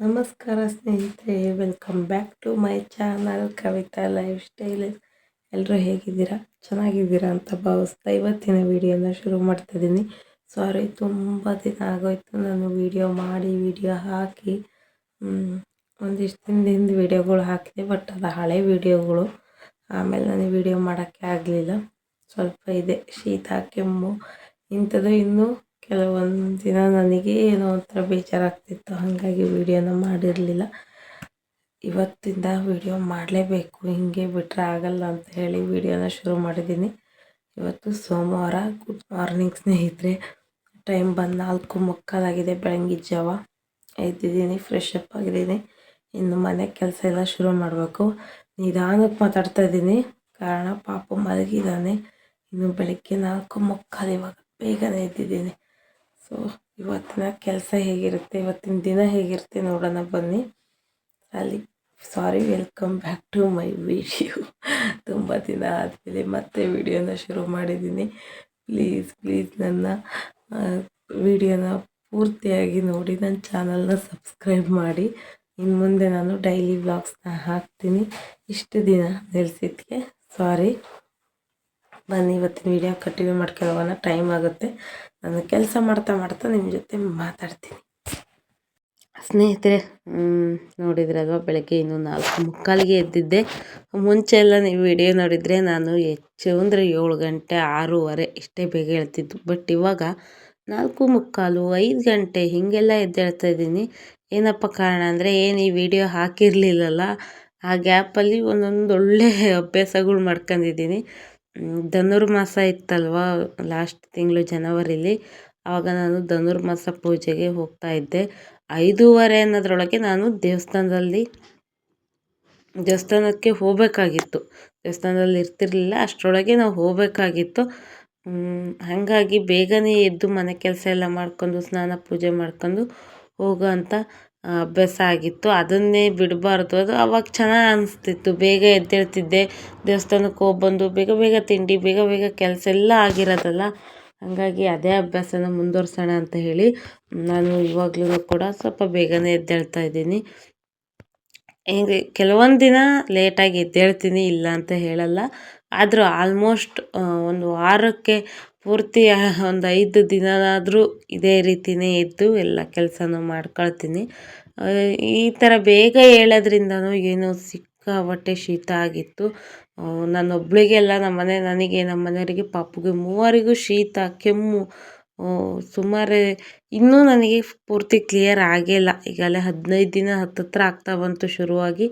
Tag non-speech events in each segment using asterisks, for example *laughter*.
ನಮಸ್ಕಾರ ಸ್ನೇಹಿತರೆ welcome back to my channel Kavitha life style ಎಲ್ಲರೂ ಹೇಗಿದ್ದೀರಾ? ಚೆನ್ನಾಗಿದ್ದೀರಾ ಅಂತ ಭಾವಿಸ್ತಾ ಇವತ್ತಿನ ವಿಡಿಯೋನ ಶುರು ಮಾಡ್ತಾ ಇದ್ದೀನಿ. ಸಾರಿ ತುಂಬ ದಿನ ಆಗೋಯ್ತು. ನಾನು ವಿಡಿಯೋ ಮಾಡಿ ವಿಡಿಯೋ ಹಾಕಿ ಒಂದಿಷ್ಟು ದಿನದಿಂದ ವಿಡಿಯೋಗಳು ಹಾಕಿದೆ ಬಟ್ ಅದು ಹಳೆ ವಿಡಿಯೋಗಳು ಆಮೇಲೆ ನನಗೆ ವಿಡಿಯೋ ಮಾಡೋಕ್ಕೆ ಆಗಲಿಲ್ಲ. ಸ್ವಲ್ಪ ಇದೆ, ಶೀತ, ಕೆಮ್ಮು, ಇಂಥದ್ದು ಇನ್ನೂ ಕೆಲವೊಂದು ದಿನ ನನಗೆ ಏನೋ ಒಂಥರ ಬೇಜಾರಾಗ್ತಿತ್ತು. ಹಾಗಾಗಿ ವೀಡಿಯೋನ ಮಾಡಿರಲಿಲ್ಲ. ಇವತ್ತಿಂದ ವಿಡಿಯೋ ಮಾಡಲೇಬೇಕು. ಹಿಂಗೆ ಬಿಟ್ಟರೆ ಆಗಲ್ಲ ಅಂತ ಹೇಳಿ ವಿಡಿಯೋನ ಶುರು ಮಾಡಿದ್ದೀನಿ. ಇವತ್ತು ಸೋಮವಾರ ಗುಡ್ ಮಾರ್ನಿಂಗ್ ಸ್ನೇಹಿತರೆ. ಟೈಮ್ ಬಂದು ನಾಲ್ಕು ಮುಕ್ಕಾಲಾಗಿದೆ ಬೆಳಗ್ಗೆ ಜಾವ. ಎದ್ದಿದ್ದೀನಿ ಫ್ರೆಶ್ ಅಪ್ ಆಗಿದ್ದೀನಿ. ಇನ್ನು ಮನೆ ಕೆಲಸ ಎಲ್ಲ ಶುರು ಮಾಡಬೇಕು. ನಿಧಾನಕ್ಕೆ ಮಾತಾಡ್ತಾ ಇದ್ದೀನಿ. ಕಾರಣ ಪಾಪ ಮಲಗಿದ್ದಾನೆ. ಇನ್ನು ಬೆಳಗ್ಗೆ ನಾಲ್ಕು ಮುಕ್ಕಾಲು ಇವಾಗ ಬೇಗನೆ ಎದ್ದಿದ್ದೀನಿ. ಸೊ ಇವತ್ತಿನ ಕೆಲಸ ಹೇಗಿರುತ್ತೆ? ಇವತ್ತಿನ ದಿನ ಹೇಗಿರುತ್ತೆ ನೋಡೋಣ ಬನ್ನಿ. ಅಲ್ಲಿ sorry welcome back to my video ತುಂಬ ದಿನ ಆದಮೇಲೆ ಮತ್ತೆ ವಿಡಿಯೋನ ಶುರು ಮಾಡಿದ್ದೀನಿ. ಪ್ಲೀಸ್ ಪ್ಲೀಸ್ ನನ್ನ ವಿಡಿಯೋನ ಪೂರ್ತಿಯಾಗಿ ನೋಡಿ, ನನ್ನ ಚಾನಲ್ನ ಸಬ್ಸ್ಕ್ರೈಬ್ ಮಾಡಿ. ಇನ್ನು ಮುಂದೆ ನಾನು ಡೈಲಿ ವ್ಲಾಗ್ಸ್ನ ಹಾಕ್ತೀನಿ. ಇಷ್ಟು ದಿನ ನೆಲೆಸಿದ್ಕೆ ಸಾರಿ ಬನ್ನಿ, ಇವತ್ತಿನ ವಿಡಿಯೋ ಕಂಟಿನ್ಯೂ ಮಾಡ್ಕೊಳ್ಳೋಣ ಟೈಮ್ ಆಗುತ್ತೆ. ನಾನು ಕೆಲಸ ಮಾಡ್ತಾ ಮಾಡ್ತಾ ನಿಮ್ಮ ಜೊತೆ ಮಾತಾಡ್ತೀನಿ. ಸ್ನೇಹಿತರೆ ನೋಡಿದ್ರೆ ನೋಡಿದ್ರಲ್ವ ಬೆಳಗ್ಗೆ ಇನ್ನು ನಾಲ್ಕು ಮುಕ್ಕಾಲಿಗೆ ಎದ್ದಿದ್ದೆ. ಮುಂಚೆ ಎಲ್ಲ ನೀವು ವಿಡಿಯೋ ನೋಡಿದರೆ ನಾನು ಹೆಚ್ಚು ಅಂದರೆ ಏಳು ಗಂಟೆ, ಆರೂವರೆ ಇಷ್ಟೇ ಬೇಗ ಹೇಳ್ತಿದ್ದು ಬಟ್ ಇವಾಗ ನಾಲ್ಕು ಮುಕ್ಕಾಲು, ಐದು ಗಂಟೆ ಹೀಗೆಲ್ಲ ಎದ್ದೇಳ್ತಾ ಇದ್ದೀನಿ. ಏನಪ್ಪ ಕಾರಣ ಅಂದರೆ ಏನು ಈ ವಿಡಿಯೋ ಹಾಕಿರಲಿಲ್ಲಲ್ಲ. ಆ ಗ್ಯಾಪಲ್ಲಿ ಒಂದೊಂದು ಒಳ್ಳೆ *laughs* ಅಭ್ಯಾಸಗಳು ಮಾಡ್ಕೊಂಡಿದ್ದೀನಿ. ಧನುರ್ಮಾಸ ಇತ್ತಲ್ವ ಲಾಸ್ಟ್ ತಿಂಗಳು ಜನವರಿಲಿ? ಆವಾಗ ನಾನು ಧನುರ್ಮಾಸ ಪೂಜೆಗೆ ಹೋಗ್ತಾ ಇದ್ದೆ. ಐದೂವರೆ ಅನ್ನೋದ್ರೊಳಗೆ ನಾನು ದೇವಸ್ಥಾನದಲ್ಲಿ ದೇವಸ್ಥಾನಕ್ಕೆ ಹೋಗಬೇಕಾಗಿತ್ತು. ದೇವಸ್ಥಾನದಲ್ಲಿ ಇರ್ತಿರ್ಲಿಲ್ಲ ಅಷ್ಟರೊಳಗೆ ನಾವು ಹೋಗಬೇಕಾಗಿತ್ತು. ಹಾಗಾಗಿ ಬೇಗನೆ ಎದ್ದು ಮನೆ ಕೆಲಸ ಎಲ್ಲ ಮಾಡ್ಕೊಂಡು ಸ್ನಾನ ಪೂಜೆ ಮಾಡ್ಕೊಂಡು ಹೋಗೋ ಆ, ಅಭ್ಯಾಸ ಆಗಿತ್ತು ಅದನ್ನೇ ಬಿಡಬಾರ್ದು. ಅದು ಅವಾಗ ಚೆನ್ನಾಗಿ ಅನಿಸ್ತಿತ್ತು. ಬೇಗ ಎದ್ದೇಳ್ತಿದ್ದೆ. ದೇವಸ್ಥಾನಕ್ಕೆ ಹೋಗ್ಬಂದು ಬೇಗ ಬೇಗ ತಿಂಡಿ, ಬೇಗ ಬೇಗ ಕೆಲಸ ಎಲ್ಲ ಆಗಿರೋದಲ್ಲ. ಹಾಗಾಗಿ ಅದೇ ಅಭ್ಯಾಸನ ಮುಂದುವರ್ಸೋಣ ಅಂತ ಹೇಳಿ ನಾನು ಇವಾಗಲೂ ಕೂಡ ಸ್ವಲ್ಪ ಬೇಗನೆ ಎದ್ದೇಳ್ತಾ ಇದ್ದೀನಿ. ಹೆಂಗೆ, ಕೆಲವೊಂದು ದಿನ ಲೇಟಾಗಿ ಎದ್ದೇಳ್ತೀನಿ ಇಲ್ಲ ಅಂತ ಹೇಳಲ್ಲ. ಆದರೂ ಆಲ್ಮೋಸ್ಟ್ ಒಂದು ವಾರಕ್ಕೆ ಪೂರ್ತಿ ಒಂದು ಐದು ದಿನನಾದರೂ ಇದೇ ರೀತಿಯೇ ಇದ್ದು ಎಲ್ಲ ಕೆಲಸನೂ ಮಾಡ್ಕೊಳ್ತೀನಿ. ಈ ಥರ ಬೇಗ ಹೇಳೋದ್ರಿಂದನೂ ಏನೋ ಸಿಕ್ಕಾಪಟ್ಟೆ ಶೀತ ಆಗಿತ್ತು. ಆ, ನಾನೊಬ್ಳಿಗೆಲ್ಲ ನಮ್ಮ ಮನೆ ನನಗೆ ನಮ್ಮ ಮನೆಯವರಿಗೆ ಪಾಪುಗೆ ಮೂವರಿಗೂ ಶೀತ ಕೆಮ್ಮು ಸುಮಾರು ಇನ್ನೂ ನನಗೆ ಪೂರ್ತಿ ಕ್ಲಿಯರ್ ಆಗೇ ಇಲ್ಲ ಈಗಲೇ ಹದಿನೈದು ದಿನ ಹತ್ತತ್ರ ಆಗ್ತಾ ಬಂತು ಶುರುವಾಗಿ.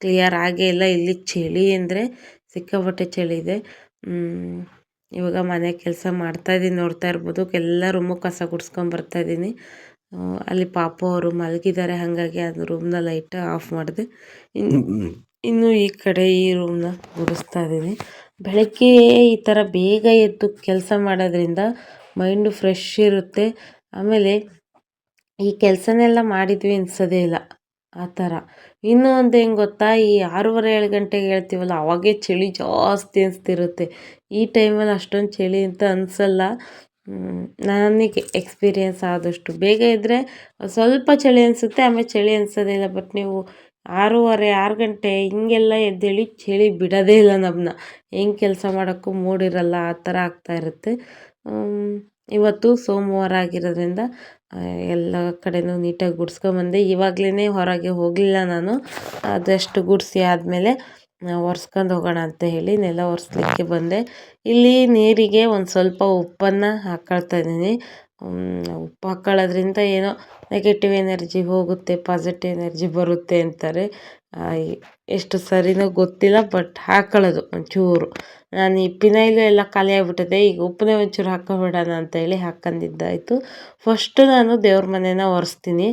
ಕ್ಲಿಯರ್ ಆಗೇ ಇಲ್ಲ. ಇಲ್ಲಿ ಚಳಿ ಅಂದರೆ ಸಿಕ್ಕಾಪಟ್ಟೆ ಚಳಿ ಇದೆ. ಇವಾಗ ಮನೆ ಕೆಲಸ ಮಾಡ್ತಾಯಿದ್ದೀನಿ ನೋಡ್ತಾ ಇರ್ಬೋದು. ಎಲ್ಲ ರೂಮು ಕಸ ಗುಡ್ಸ್ಕೊಂಬರ್ತಾ ಇದ್ದೀನಿ. ಅಲ್ಲಿ ಪಾಪ ಅವರು ಮಲಗಿದ್ದಾರೆ ಹಾಗಾಗಿ ಅದು ರೂಮ್ನ ಲೈಟ್ ಆಫ್ ಮಾಡಿದೆ. ಇನ್ನು ಇನ್ನು ಈ ಕಡೆ ಈ ರೂಮ್ನ ಗುಡಿಸ್ತಾ ಇದ್ದೀನಿ. ಬೆಳಗ್ಗೆ ಈ ಥರ ಬೇಗ ಎದ್ದು ಕೆಲಸ ಮಾಡೋದ್ರಿಂದ ಮೈಂಡು ಫ್ರೆಶ್ ಇರುತ್ತೆ. ಆಮೇಲೆ ಈ ಕೆಲಸನೆಲ್ಲ ಮಾಡಿದ್ವಿ ಅನ್ಸೋದೇ ಇಲ್ಲ. ಆ ಥರ ಇನ್ನೂ ಒಂದು ಹೆಂಗೆ ಗೊತ್ತಾ, ಈ ಆರೂವರೆ, ಏಳು ಗಂಟೆಗೆ ಹೇಳ್ತೀವಲ್ಲ, ಅವಾಗೇ ಚಳಿ ಜಾಸ್ತಿ ಅನಿಸ್ತಿರುತ್ತೆ. ಈ ಟೈಮಲ್ಲಿ ಅಷ್ಟೊಂದು ಚಳಿ ಅಂತ ಅನಿಸಲ್ಲ. ನನಗೆ ಎಕ್ಸ್ಪೀರಿಯನ್ಸ್ ಆದಷ್ಟು. ಬೇಗ ಇದ್ದರೆ ಸ್ವಲ್ಪ ಚಳಿ ಅನಿಸುತ್ತೆ, ಆಮೇಲೆ ಚಳಿ ಅನಿಸೋದೇ ಇಲ್ಲ ಬಟ್ ನೀವು ಆರೂವರೆ, ಆರು ಗಂಟೆ ಹಿಂಗೆಲ್ಲ ಎದ್ದೇಳಿ ಚಳಿ ಬಿಡೋದೇ ಇಲ್ಲ ನಮ್ಮನ್ನ ಹೆಂಗೆ ಕೆಲಸ ಮಾಡೋಕ್ಕೂ ಮೂಡಿರಲ್ಲ ಆ ಥರ ಆಗ್ತಾ ಇರುತ್ತೆ. ಇವತ್ತು ಸೋಮವಾರ ಆಗಿರೋದ್ರಿಂದ ಎಲ್ಲ ಕಡೆನೂ ನೀಟಾಗಿ ಗುಡ್ಸ್ಕೊಂಬಂದೆ. ಇವಾಗಲೇ ಹೊರಗೆ ಹೋಗಲಿಲ್ಲ ನಾನು. ಅದಷ್ಟು ಗುಡಿಸಿ ಆದಮೇಲೆ ಒರೆಸ್ಕೊಂಡು ಹೋಗೋಣ ಅಂತ ಹೇಳಿ ನೆಲ ಒರೆಸ್ಲಿಕ್ಕೆ ಬಂದೆ. ಇಲ್ಲಿ ನೀರಿಗೆ ಒಂದು ಸ್ವಲ್ಪ ಉಪ್ಪನ್ನು ಹಾಕ್ಕೊಳ್ತಾ ಇದ್ದೀನಿ. ಉಪ್ಪು ಹಾಕ್ಕೊಳ್ಳೋದ್ರಿಂದ ಏನೋ ನೆಗೆಟಿವ್ ಎನರ್ಜಿ ಹೋಗುತ್ತೆ ಪಾಸಿಟಿವ್ ಎನರ್ಜಿ ಬರುತ್ತೆ ಅಂತಾರೆ. ಎಷ್ಟು ಸರಿನೋ ಗೊತ್ತಿಲ್ಲ ಬಟ್ ಹಾಕೊಳ್ಳೋದು ಒಂಚೂರು. ನಾನು ಈ ಪಿನೈಲು ಎಲ್ಲ ಖಾಲಿ ಆಗಿಬಿಟ್ಟಿದೆ, ಈಗ ಉಪ್ಪನ್ನೇ ಒಂಚೂರು ಅಂತ ಹೇಳಿ ಹಾಕ್ಕೊಂಡಿದ್ದಾಯಿತು. ಫಸ್ಟ್ ನಾನು ದೇವ್ರ ಮನೆನ ಒರೆಸ್ತೀನಿ.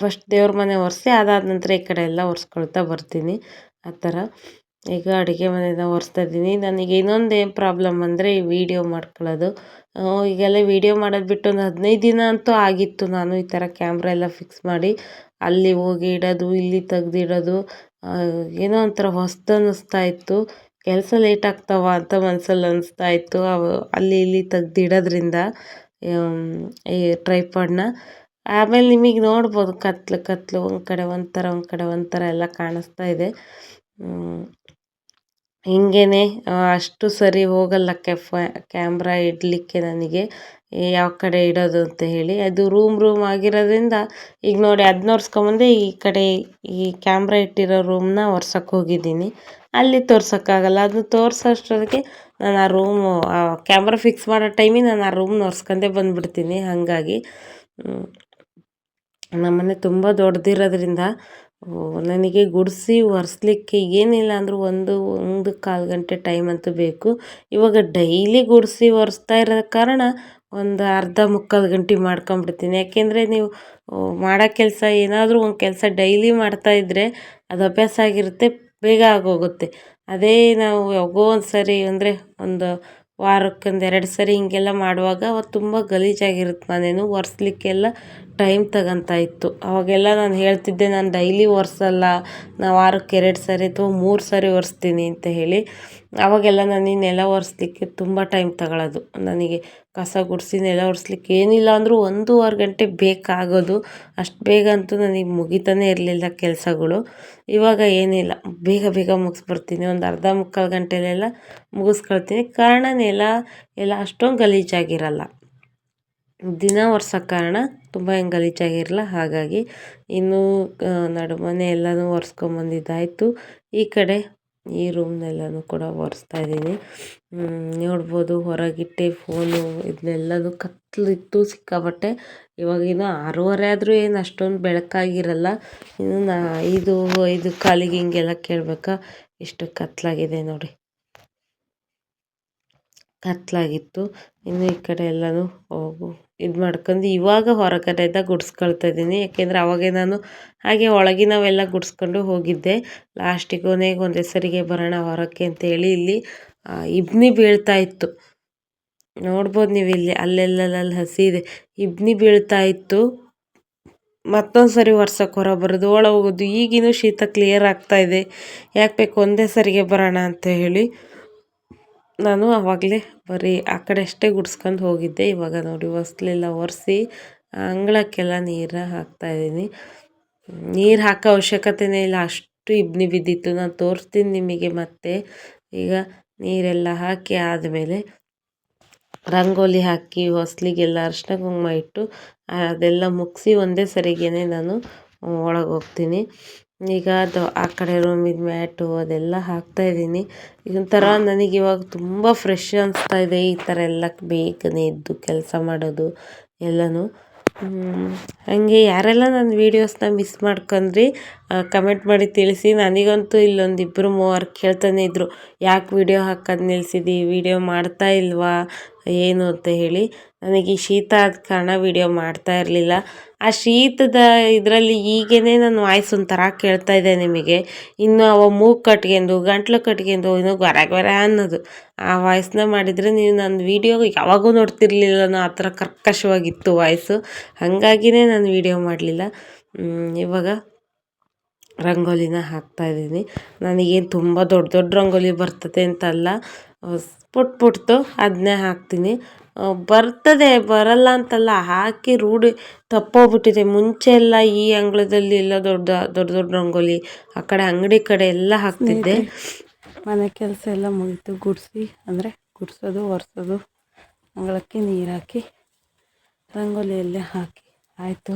ಫಸ್ಟ್ ದೇವ್ರ ಮನೆ ಒರೆಸಿ, ಅದಾದ ನಂತರ ಈ ಕಡೆ ಎಲ್ಲ ಒರೆಸ್ಕೊಳ್ತಾ ಬರ್ತೀನಿ. ಆ ಥರ. ಈಗ ಅಡುಗೆ ಮನೆನ ಒರೆಸ್ತಾ ಇದ್ದೀನಿ. ನನಗೆ ಇನ್ನೊಂದು ಏನು ಪ್ರಾಬ್ಲಮ್ ಅಂದರೆ ಈ ವಿಡಿಯೋ ಮಾಡ್ಕೊಳ್ಳೋದು. ಈಗೆಲ್ಲ ವಿಡಿಯೋ ಮಾಡೋದು ಬಿಟ್ಟು ಒಂದು ಹದಿನೈದು ದಿನ ಅಂತೂ ಆಗಿತ್ತು ನಾನು ಈ ಥರ ಕ್ಯಾಮ್ರಾ ಎಲ್ಲ ಫಿಕ್ಸ್ ಮಾಡಿ. ಅಲ್ಲಿ ಹೋಗಿ ಇಡೋದು, ಇಲ್ಲಿ ತೆಗ್ದಿಡೋದು ಏನೋ ಒಂಥರ ಹೊಸ್ದು ಅನ್ನಿಸ್ತಾ ಇತ್ತು. ಕೆಲಸ ಲೇಟ್ ಆಗ್ತಾವ ಅಂತ ಮನ್ಸಲ್ಲಿ ಅನಿಸ್ತಾ ಇತ್ತು. ಅವು, ಅಲ್ಲಿ ಇಲ್ಲಿ ತೆಗ್ದಿಡೋದ್ರಿಂದ ಈ ಟ್ರೈಪಾಡ್ನ ಆಮೇಲೆ ನಿಮಗೆ ನೋಡ್ಬೋದು ಕತ್ಲು ಕತ್ಲು ಒಂದು ಕಡೆ ಒಂಥರ, ಒಂದು ಕಡೆ ಒಂಥರ ಎಲ್ಲ ಕಾಣಿಸ್ತಾ ಇದೆ. ಹಿಂಗೇನೆ ಅಷ್ಟು ಸರಿ ಹೋಗಲ್ಲ ಕೆಫ, ಕ್ಯಾಮ್ರಾ ಇಡಲಿಕ್ಕೆ ನನಗೆ ಯಾವ ಕಡೆ ಇಡೋದು ಅಂತ ಹೇಳಿ ಅದು ರೂಮ್ ರೂಮ್ ಆಗಿರೋದ್ರಿಂದ, ಈಗ ನೋಡಿ ಅದನ್ನ ಒರೆಸ್ಕೊಂಬಂದೆ ಈ ಕಡೆ, ಈ ಕ್ಯಾಮ್ರಾ ಇಟ್ಟಿರೋ ರೂಮ್ನ ಒರ್ಸಕ್ಕೆ ಹೋಗಿದ್ದೀನಿ ಅಲ್ಲಿ ತೋರ್ಸೋಕ್ಕಾಗಲ್ಲ, ಅದನ್ನ ತೋರಿಸೋಷ್ಟೊತ್ತಿಗೆ ನಾನು ಆ ರೂಮು ಕ್ಯಾಮ್ರಾ ಫಿಕ್ಸ್ ಮಾಡೋ ಟೈಮಿಗೆ ನಾನು ಆ ರೂಮ್ನ ಒರೆಸ್ಕೊಂಡೇ ಬಂದುಬಿಡ್ತೀನಿ ಹಾಗಾಗಿ. ನಮ್ಮನೆ ತುಂಬ ದೊಡ್ಡದಿರೋದ್ರಿಂದ ನನಗೆ ಗುಡಿಸಿ ಒರೆಸ್ಲಿಕ್ಕೆ ಏನಿಲ್ಲ ಅಂದರೂ ಒಂದು ಒಂದು ಕಾಲು ಗಂಟೆ ಟೈಮ್ ಅಂತೂ ಬೇಕು. ಇವಾಗ ಡೈಲಿ ಗುಡಿಸಿ ಒರೆಸ್ತಾ ಇರೋ ಕಾರಣ ಒಂದು ಅರ್ಧ ಮುಕ್ಕಾಲು ಗಂಟೆ ಮಾಡ್ಕೊಂಬಿಡ್ತೀನಿ ಯಾಕೆಂದರೆ ನೀವು ಮಾಡೋ ಕೆಲಸ ಏನಾದರೂ ಒಂದು ಕೆಲಸ ಡೈಲಿ ಮಾಡ್ತಾ ಇದ್ದರೆ ಅದು ಅಭ್ಯಾಸ ಆಗಿರುತ್ತೆ, ಬೇಗ ಆಗೋಗುತ್ತೆ. ಅದೇ ನಾವು ಯಾವಾಗೋ ಒಂದು ಸರಿ ಅಂದರೆ ಒಂದು ವಾರಕ್ಕೊಂದು ಎರಡು ಸರಿ ಹಿಂಗೆಲ್ಲ ಮಾಡುವಾಗ ಅವತ್ತು ತುಂಬ ಗಲೀಜಾಗಿರುತ್ತೆ ಮನೇನು ಒರೆಸ್ಲಿಕ್ಕೆಲ್ಲ ಟೈಮ್ ತಗೊತಾ ಇತ್ತು. ಅವಾಗೆಲ್ಲ ನಾನು ಹೇಳ್ತಿದ್ದೆ, ನಾನು ಡೈಲಿ ಒರೆಸಲ್ಲ, ನಾನು ವಾರಕ್ಕೆ ಎರಡು ಸರಿ ಅಥವಾ ಮೂರು ಸರಿ ಒರೆಸ್ತೀನಿ ಅಂತ ಹೇಳಿ. ಅವಾಗೆಲ್ಲ ನಾನು ನೆಲ ಒರೆಸ್ಲಿಕ್ಕೆ ತುಂಬ ಟೈಮ್ ತಗೊಳ್ಳೋದು ನನಗೆ ಕಸ ಗುಡಿಸಿ, ನೆಲ ಒರೆಸ್ಲಿಕ್ಕೆ ಏನಿಲ್ಲ ಅಂದರೂ ಒಂದೂವರೆ ಗಂಟೆ ಬೇಕಾಗೋದು. ಅಷ್ಟು ಬೇಗ ಅಂತೂ ನನಗೆ ಮುಗಿತಾನೇ ಇರಲಿಲ್ಲ ಕೆಲಸಗಳು. ಇವಾಗ ಏನಿಲ್ಲ. ಬೇಗ ಬೇಗ ಮುಗಿಸ್ಬಿಡ್ತೀನಿ. ಒಂದು ಅರ್ಧ ಮುಕ್ಕಾಲು ಗಂಟೆಲೆಲ್ಲ ಮುಗಿಸ್ಕೊಳ್ತೀನಿ. ಕಾರಣ ನೆಲ ಎಲ್ಲ ಅಷ್ಟೊಂದು ಗಲೀಜಾಗಿರಲ್ಲ. ದಿನ ಒರೆಸೋ ಕಾರಣ ತುಂಬ ಹೆಂಗೆ ಗಲೀಜಾಗಿರಲ್ಲ ಹಾಗಾಗಿ ಇನ್ನೂ ನಡುಮನೆ ಎಲ್ಲನೂ ಒರೆಸ್ಕೊಂಬಂದಿದ್ದಾಯಿತು. ಈ ಕಡೆ ಈ ರೂಮ್ನೆಲ್ಲನೂ ಕೂಡ ಒರೆಸ್ತಾ ಇದ್ದೀನಿ. ನೋಡ್ಬೋದು ಹೊರಗಿಟ್ಟೆ ಫೋನು ಇದನ್ನೆಲ್ಲನೂ ಕತ್ತಲಿತ್ತು ಸಿಕ್ಕಾಪಟ್ಟೆ. ಇವಾಗಿನ್ನು ಆರೂವರೆ ಆದರೂ ಏನು ಅಷ್ಟೊಂದು ಬೆಳಕಾಗಿರಲ್ಲ. ಇನ್ನು ನಾ ಐದು ಐದು ಕಾಲಿಗೆ ಹಿಂಗೆಲ್ಲ ಕೇಳಬೇಕಾ. ಎಷ್ಟು ಕತ್ತಲಾಗಿದೆ ನೋಡಿ. ಕತ್ತಲಾಗಿತ್ತು ಇನ್ನು ಈ ಕಡೆ ಎಲ್ಲನೂ ಹೋಗು. ಇದು ಮಾಡ್ಕೊಂಡು ಇವಾಗ ಹೊರಗಡೆಯಿಂದ ಗುಡ್ಸ್ಕೊಳ್ತಾ ಇದ್ದೀನಿ. ಯಾಕೆಂದರೆ ಅವಾಗೆ ನಾನು ಹಾಗೆ ಒಳಗಿನವೆಲ್ಲ ಗುಡಿಸ್ಕೊಂಡು ಹೋಗಿದ್ದೆ. ಲಾಸ್ಟಿಗೆ ಕೊನೆಗೆ ಒಂದೇ ಸರಿಗೆ ಬರೋಣ ಹೊರಕ್ಕೆ ಅಂತೇಳಿ ಇಲ್ಲಿ ಇಬ್ನಿ ಬೀಳ್ತಾ ಇತ್ತು. ನೋಡ್ಬೋದು ನೀವು ಇಲ್ಲಿ ಅಲ್ಲೆಲ್ಲಲ್ಲಿ ಹಸಿ ಇದೆ. ಇಬ್ನಿ ಬೀಳ್ತಾ ಇತ್ತು. ಮತ್ತೊಂದು ಸರಿ ವರ್ಷಕ್ಕೆ ಹೊರ ಬರೋದು ಒಳ ಹೋಗೋದು. ಈಗಿನೂ ಶೀತ ಕ್ಲಿಯರ್ ಆಗ್ತಾ ಇದೆ. ಯಾಕೆ ಬೇಕು ಒಂದೇ ಸರಿಗೆ ಬರೋಣ ಅಂತ ಹೇಳಿ. ನಾನು ಆವಾಗಲೇ ಬರೀ ಆ ಕಡೆ ಅಷ್ಟೇ ಗುಡ್ಸ್ಕೊಂಡು ಹೋಗಿದ್ದೆ. ಇವಾಗ ನೋಡಿ ಹೊಸ್ಲೆಲ್ಲ ಒರೆಸಿ ಅಂಗಳಕ್ಕೆಲ್ಲ ನೀರು ಹಾಕ್ತಾಯಿದ್ದೀನಿ ನೀರು ಹಾಕೋ ಅವಶ್ಯಕತೆನೇ ಇಲ್ಲ. ಅಷ್ಟು ಇಬ್ನಿ ಬಿದ್ದಿತ್ತು. ನಾನು ತೋರಿಸ್ತೀನಿ ನಿಮಗೆ ಮತ್ತೆ. ಈಗ ನೀರೆಲ್ಲ ಹಾಕಿ ಆದಮೇಲೆ ರಂಗೋಲಿ ಹಾಕಿ ಹೊಸ್ಲಿಗೆಲ್ಲ ಅರಿಶಿನ ಕುಂಕುಮ ಇಟ್ಟು ಅದೆಲ್ಲ ಮುಗಿಸಿ ಒಂದೇ ಸರಿಗೇನೆ ನಾನು ಒಳಗೆ ಹೋಗ್ತೀನಿ ಈಗ ಅದು ಆ ಕಡೆ ರೂಮಿನ ಮ್ಯಾಟು ಅದೆಲ್ಲ ಹಾಕ್ತಾ ಇದ್ದೀನಿ. ಇದೊಂಥರ ನನಗೆ ಇವಾಗ ತುಂಬ ಫ್ರೆಶ್ ಅನಿಸ್ತಾ ಇದೆ ಈ ಥರ ಎಲ್ಲ ಬೇಗನೆ ಎದ್ದು ಕೆಲಸ ಮಾಡೋದು ಎಲ್ಲನೂ. ಹಾಗೆ ಯಾರೆಲ್ಲ ನನ್ನ ವೀಡಿಯೋಸ್ನ ಮಿಸ್ ಮಾಡ್ಕೊಂಡ್ರಿ ಕಮೆಂಟ್ ಮಾಡಿ ತಿಳಿಸಿ. ನನಗಂತೂ ಇಲ್ಲೊಂದು ಇಬ್ಬರು ಮೂವರು ಕೇಳ್ತಾನೆ ಇದ್ದರು ಯಾಕೆ ವೀಡಿಯೋ ಹಾಕೋದು ನಿಲ್ಸಿದಿ ವೀಡಿಯೋ ಮಾಡ್ತಾ ಇಲ್ವಾ, ಏನು ಅಂತ ಹೇಳಿ. ನನಗೆ ಶೀತ ಆದ ಕಾರಣ ವೀಡಿಯೋ ಮಾಡ್ತಾ ಇರಲಿಲ್ಲ. ಆ ಶೀತದ ಇದರಲ್ಲಿ ಈಗೇನೆ ನನ್ನ ವಾಯ್ಸ್ ಒಂಥರ ಕೇಳ್ತಾ ಇದೆ ನಿಮಗೆ. ಇನ್ನು ಅವ ಮೂಗು ಕಟ್ಕೊಂಡು ಗಂಟ್ಲು ಕಟ್ಕೊಂಡು ಇನ್ನೂ ಗೊರ ಗೊರ ಅನ್ನೋದು. ಆ ವಾಯ್ಸ್ನ ಮಾಡಿದರೆ ನೀವು ನನ್ನ ವೀಡಿಯೋ ಯಾವಾಗೂ ನೋಡ್ತಿರ್ಲಿಲ್ಲ. ಆ ಥರ ಕರ್ಕಶವಾಗಿತ್ತು ವಾಯ್ಸು. ಹಾಗಾಗಿನೇ ನಾನು ವೀಡಿಯೋ ಮಾಡಲಿಲ್ಲ. ಇವಾಗ ರಂಗೋಲಿನ ಹಾಕ್ತಾ ಇದ್ದೀನಿ. ನನಗೇನು ತುಂಬ ದೊಡ್ಡ ದೊಡ್ಡ ರಂಗೋಲಿ ಬರ್ತದೆ ಅಂತಲ್ಲ. ಪುಟ್ ಪುಟ್ತು ಅದನ್ನೇ ಹಾಕ್ತೀನಿ. ಬರ್ತದೆ, ಬರಲ್ಲ ಅಂತಲ್ಲ, ಹಾಕಿ ರೂಢಿ ತಪ್ಪೋಗ್ಬಿಟ್ಟಿದೆ. ಮುಂಚೆ ಎಲ್ಲ ಈ ಅಂಗಳದಲ್ಲಿ ಎಲ್ಲ ದೊಡ್ಡ ದೊಡ್ಡ ದೊಡ್ಡ ರಂಗೋಲಿ, ಆ ಕಡೆ ಅಂಗಡಿ ಕಡೆ ಎಲ್ಲ ಹಾಕ್ತಿದ್ದೆ. ಮನೆ ಕೆಲಸ ಎಲ್ಲ ಮುಗಿತು. ಗುಡಿಸಿ, ಅಂದರೆ ಗುಡಿಸೋದು, ಒರೆಸೋದು, ಅಂಗಳಕ್ಕೆ ನೀರು ಹಾಕಿ, ರಂಗೋಲಿಯಲ್ಲೇ ಹಾಕಿ, ಆಯಿತು.